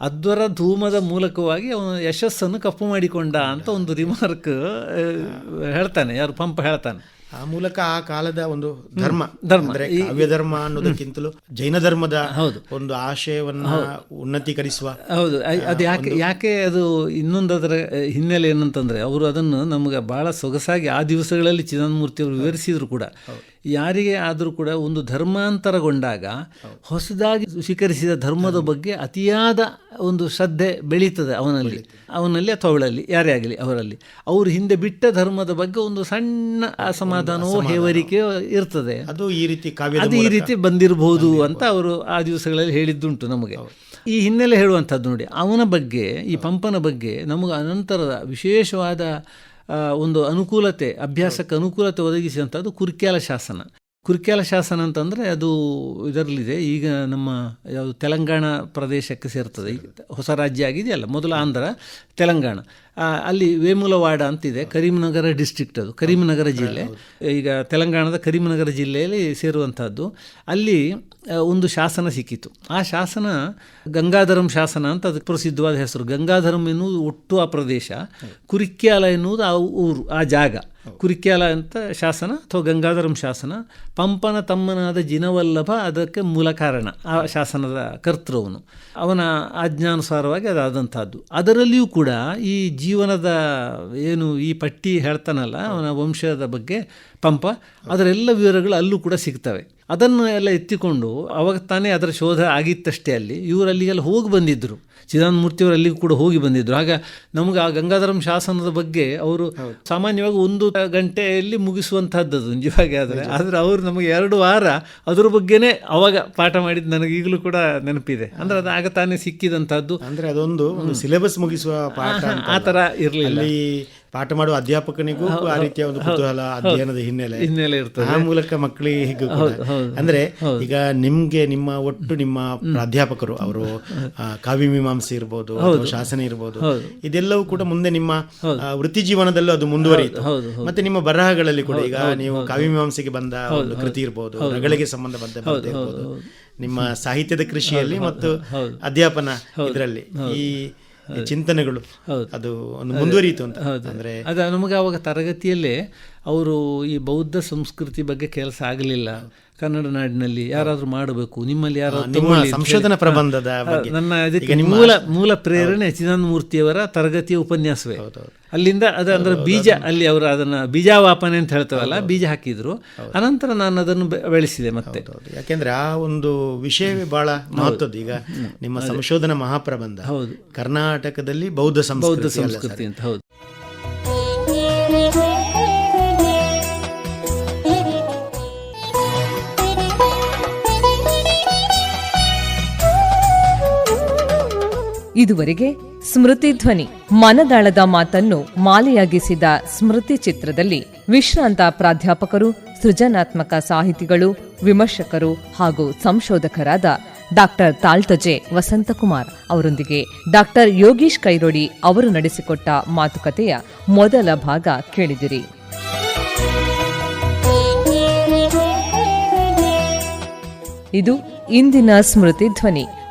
ಅಧ್ವರ ಧೂಮದ ಮೂಲಕವಾಗಿ ಅವನ ಯಶಸ್ಸನ್ನು ಕಪ್ಪು ಮಾಡಿಕೊಂಡ ಅಂತ ಒಂದು ರಿಮಾರ್ಕ್ ಹೇಳ್ತಾನೆ ಯಾರು ಪಂಪ ಹೇಳ್ತಾನೆ. ಆ ಮೂಲಕ ಆ ಕಾಲದ ಒಂದು ಧರ್ಮ ಧರ್ಮ. ಅಂದ್ರೆ ಕಾವ್ಯ ಧರ್ಮ ಅನ್ನೋದಕ್ಕಿಂತಲೂ ಜೈನ ಧರ್ಮದ ಒಂದು ಆಶಯವನ್ನ ಉನ್ನತೀಕರಿಸುವ ಹೌದು. ಅದು ಯಾಕೆ ಯಾಕೆ ಅದು ಇನ್ನೊಂದು ಅದರ ಹಿನ್ನೆಲೆ ಏನಂತಂದ್ರೆ ಅವರು ಅದನ್ನು ನಮಗೆ ಬಹಳ ಸೊಗಸಾಗಿ ಆ ದಿವಸಗಳಲ್ಲಿ ಚಿದಂಬಮೂರ್ತಿ ಅವರು ವಿವರಿಸಿದ್ರು ಕೂಡ. ಯಾರಿಗೆ ಆದರೂ ಕೂಡ ಒಂದು ಧರ್ಮಾಂತರಗೊಂಡಾಗ ಹೊಸದಾಗಿ ಸ್ವೀಕರಿಸಿದ ಧರ್ಮದ ಬಗ್ಗೆ ಅತಿಯಾದ ಒಂದು ಶ್ರದ್ಧೆ ಬೆಳೀತದೆ ಅವನಲ್ಲಿ. ಅವನಲ್ಲಿ ಅಥವಾ ಅವಳಲ್ಲಿ ಯಾರೇ ಆಗಲಿ ಅವರಲ್ಲಿ. ಅವರು ಹಿಂದೆ ಬಿಟ್ಟ ಧರ್ಮದ ಬಗ್ಗೆ ಒಂದು ಸಣ್ಣ ಅಸಮಾಧಾನವೋ ಹೇವರಿಕೆಯೋ ಇರ್ತದೆ. ಅದು ಈ ರೀತಿ ಅದು ಈ ರೀತಿ ಬಂದಿರಬಹುದು ಅಂತ ಅವರು ಆ ದಿವಸಗಳಲ್ಲಿ ಹೇಳಿದ್ದುಂಟು ನಮಗೆ. ಈ ಹಿನ್ನೆಲೆ ಹೇಳುವಂಥದ್ದು ನೋಡಿ ಅವನ ಬಗ್ಗೆ ಈ ಪಂಪನ ಬಗ್ಗೆ ನಮಗೆ ಅನಂತರದ ವಿಶೇಷವಾದ ಒಂದು ಅನುಕೂಲತೆ ಅಭ್ಯಾಸಕ್ಕೆ ಅನುಕೂಲತೆ ಒದಗಿಸಿದಂಥದ್ದು ಕುರ್ಕ್ಯಾಲ ಶಾಸನ. ಕುರ್ಕ್ಯಾಲ ಶಾಸನ ಅಂತಂದರೆ ಅದು ಇದರಲ್ಲಿದೆ. ಈಗ ನಮ್ಮ ಯಾವುದು ತೆಲಂಗಾಣ ಪ್ರದೇಶಕ್ಕೆ ಸೇರ್ತದೆ. ಈಗ ಹೊಸ ರಾಜ್ಯ ಆಗಿದೆಯಲ್ಲ ಮೊದಲು ಆಂಧ್ರ ತೆಲಂಗಾಣ. ಅಲ್ಲಿ ವೇಮುಲವಾಡ ಅಂತಿದೆ ಕರೀಂನಗರ ಡಿಸ್ಟ್ರಿಕ್ಟ್ ಅದು ಕರೀಂನಗರ ಜಿಲ್ಲೆ. ಈಗ ತೆಲಂಗಾಣದ ಕರೀಂನಗರ ಜಿಲ್ಲೆಯಲ್ಲಿ ಸೇರುವಂಥದ್ದು ಅಲ್ಲಿ ಒಂದು ಶಾಸನ ಸಿಕ್ಕಿತು. ಆ ಶಾಸನ ಗಂಗಾಧರಂ ಶಾಸನ ಅಂತ ಅದಕ್ಕೆ ಪ್ರಸಿದ್ಧವಾದ ಹೆಸರು. ಗಂಗಾಧರಂ ಎನ್ನುವುದು ಒಟ್ಟು ಆ ಪ್ರದೇಶ. ಕುರಿಕ್ಯಾಲ ಎನ್ನುವುದು ಆ ಊರು ಆ ಜಾಗ. ಕುರಿಕ್ಯಾಲ ಅಂತ ಶಾಸನ ಅಥವಾ ಗಂಗಾಧರಂ ಶಾಸನ, ಪಂಪನ ತಮ್ಮನಾದ ಜಿನವಲ್ಲಭ ಅದಕ್ಕೆ ಮೂಲ ಕಾರಣ, ಆ ಶಾಸನದ ಕರ್ತೃವನು ಅವನ. ಆಜ್ಞಾನುಸಾರವಾಗಿ ಅದಾದಂಥದ್ದು. ಅದರಲ್ಲಿಯೂ ಕೂಡ ಈ ಜೀವನದ ಏನು ಈ ಪಟ್ಟಿ ಹೇಳ್ತಾನಲ್ಲ, ಅವನ ವಂಶದ ಬಗ್ಗೆ ಪಂಪ, ಅದರೆಲ್ಲ ವಿವರಗಳು ಅಲ್ಲೂ ಕೂಡ ಸಿಗ್ತವೆ. ಅದನ್ನು ಎಲ್ಲ ಎತ್ತಿಕೊಂಡು ಅವಾಗ ತಾನೇ ಅದರ ಶೋಧ ಆಗಿತ್ತಷ್ಟೇ ಅಲ್ಲಿ. ಇವರು ಅಲ್ಲಿಗೆಲ್ಲ ಹೋಗಿ ಬಂದಿದ್ದರು ಚಿದಾನಂದಮೂರ್ತಿಯವರು ಅಲ್ಲಿಗೂ ಕೂಡ ಹೋಗಿ ಬಂದಿದ್ದರು ಆಗ ನಮಗೆ ಆ ಗಂಗಾಧರಂ ಶಾಸನದ ಬಗ್ಗೆ ಅವರು ಸಾಮಾನ್ಯವಾಗಿ ಒಂದು ಗಂಟೆಯಲ್ಲಿ ಮುಗಿಸುವಂಥದ್ದು ಅದು ನಿಜವಾಗಿ ಆದರೆ. ಆದರೆ ಅವರು ನಮಗೆ ಎರಡು ವಾರ ಅದ್ರ ಬಗ್ಗೆನೇ ಅವಾಗ ಪಾಠ ಮಾಡಿದ್ದು ನನಗೆ ಈಗಲೂ ಕೂಡ ನೆನಪಿದೆ. ಅಂದರೆ ಅದು ಆಗ ತಾನೇ ಸಿಕ್ಕಿದಂಥದ್ದು ಅಂದರೆ ಅದೊಂದು ಒಂದು ಸಿಲೆಬಸ್ ಮುಗಿಸುವ ಪಾಠ ಆ ಥರ ಇರಲಿಲ್ಲ. ಪಾಠ ಮಾಡುವ ಅಧ್ಯಾಪಕನಿಗೂ ಆ ರೀತಿಯ ಒಂದು ಕುತೂಹಲ ಅಧ್ಯಯನದ ಹಿನ್ನೆಲೆ. ಹಿನ್ನೆಲೆ ಇರ್ತದೆ. ಆ ಮೂಲಕ ಮಕ್ಕಳಿಗೂ ಕೂಡ. ಅಂದ್ರೆ ಈಗ ನಿಮ್ಗೆ ನಿಮ್ಮ ಒಟ್ಟು ನಿಮ್ಮ ಪ್ರಾಧ್ಯಾಪಕರು ಅವರು ಕಾವ್ಯ ಮೀಮಾಂಸೆ ಇರ್ಬೋದು ಶಾಸನ ಇರ್ಬೋದು ಇದೆಲ್ಲವೂ ಕೂಡ ಮುಂದೆ ನಿಮ್ಮ ವೃತ್ತಿ ಜೀವನದಲ್ಲೂ ಅದು ಮುಂದುವರಿಯಿತು. ಮತ್ತೆ ನಿಮ್ಮ ಬರಹಗಳಲ್ಲಿ ಕೂಡ ಈಗ ನೀವು ಕಾವ್ಯ ಮೀಮಾಂಸೆಗೆ ಬಂದ ಒಂದು ಕೃತಿ ಇರ್ಬೋದು ರಗಳಿಗೆ ಸಂಬಂಧ ಬಂದ ಇರ್ಬೋದು. ನಿಮ್ಮ ಸಾಹಿತ್ಯದ ಕೃಷಿಯಲ್ಲಿ ಮತ್ತು ಅಧ್ಯಾಪನ ಇದರಲ್ಲಿ. ಈ ಚಿಂತನೆಗಳು ಅದು ಒಂದು ಮುಂದುವರಿಯಿತು ಅಂತ. ಅಂದ್ರೆ ಅದು ನಮಗೆ ಅವಾಗ ತರಗತಿಯಲ್ಲೇ ಅವರು ಈ ಬೌದ್ಧ ಸಂಸ್ಕೃತಿ ಬಗ್ಗೆ ಕೆಲಸ ಆಗಲಿಲ್ಲ. ಕನ್ನಡ ನಾಡಿನಲ್ಲಿ ಯಾರಾದರೂ ಮಾಡಬೇಕು ನಿಮ್ಮಲ್ಲಿ ಯಾರಾದರೂ ಸಂಶೋಧನೆ ಪ್ರಬಂಧದ ನನ್ನ ಅದಕ್ಕೆ ಮೂಲ ಮೂಲ ಪ್ರೇರಣೆ ಚಿದಾನಂದ ಮೂರ್ತಿಯವರ ತರಗತಿಯ ಉಪನ್ಯಾಸವೇ. ಅಲ್ಲಿಂದ ಅದು ಅಂದ್ರೆ ಬೀಜ ಅಲ್ಲಿ ಅವರು ಅದನ್ನ ಬೀಜಾವಾಪನೆ ಅಂತ ಹೇಳ್ತಾವಲ್ಲ ಬೀಜ ಹಾಕಿದ್ರು. ಅನಂತರ ನಾನು ಅದನ್ನು ಬೆಳೆಸಿದೆ ಮತ್ತೆ. ಯಾಕೆಂದ್ರೆ ಆ ಒಂದು ವಿಷಯವೇ ಬಹಳ ಮಹತ್ವದ್ದು. ಈಗ ನಿಮ್ಮ ಸಂಶೋಧನಾ ಮಹಾಪ್ರಬಂಧ. ಹೌದು. ಕರ್ನಾಟಕದಲ್ಲಿ ಬೌದ್ಧ ಬೌದ್ಧ ಸಂಸ್ಕೃತಿ ಅಂತ ಹೌದು. ಇದುವರೆಗೆ ಸ್ಮೃತಿ ಧ್ವನಿ ಮನದಾಳದ ಮಾತನ್ನು ಮಾಲೆಯಾಗಿಸಿದ ಸ್ಮೃತಿ ಚಿತ್ರದಲ್ಲಿ ವಿಶ್ರಾಂತ ಪ್ರಾಧ್ಯಾಪಕರು, ಸೃಜನಾತ್ಮಕ ಸಾಹಿತಿಗಳು, ವಿಮರ್ಶಕರು ಹಾಗೂ ಸಂಶೋಧಕರಾದ ಡಾಕ್ಟರ್ ತಾಳ್ತಜೆ ವಸಂತಕುಮಾರ್ ಅವರೊಂದಿಗೆ ಡಾಕ್ಟರ್ ಯೋಗೀಶ್ ಕೈರೋಡಿ ಅವರು ನಡೆಸಿಕೊಟ್ಟ ಮಾತುಕತೆಯ ಮೊದಲ ಭಾಗ ಕೇಳಿದಿರಿ. ಇದು ಇಂದಿನ ಸ್ಮೃತಿ ಧ್ವನಿ.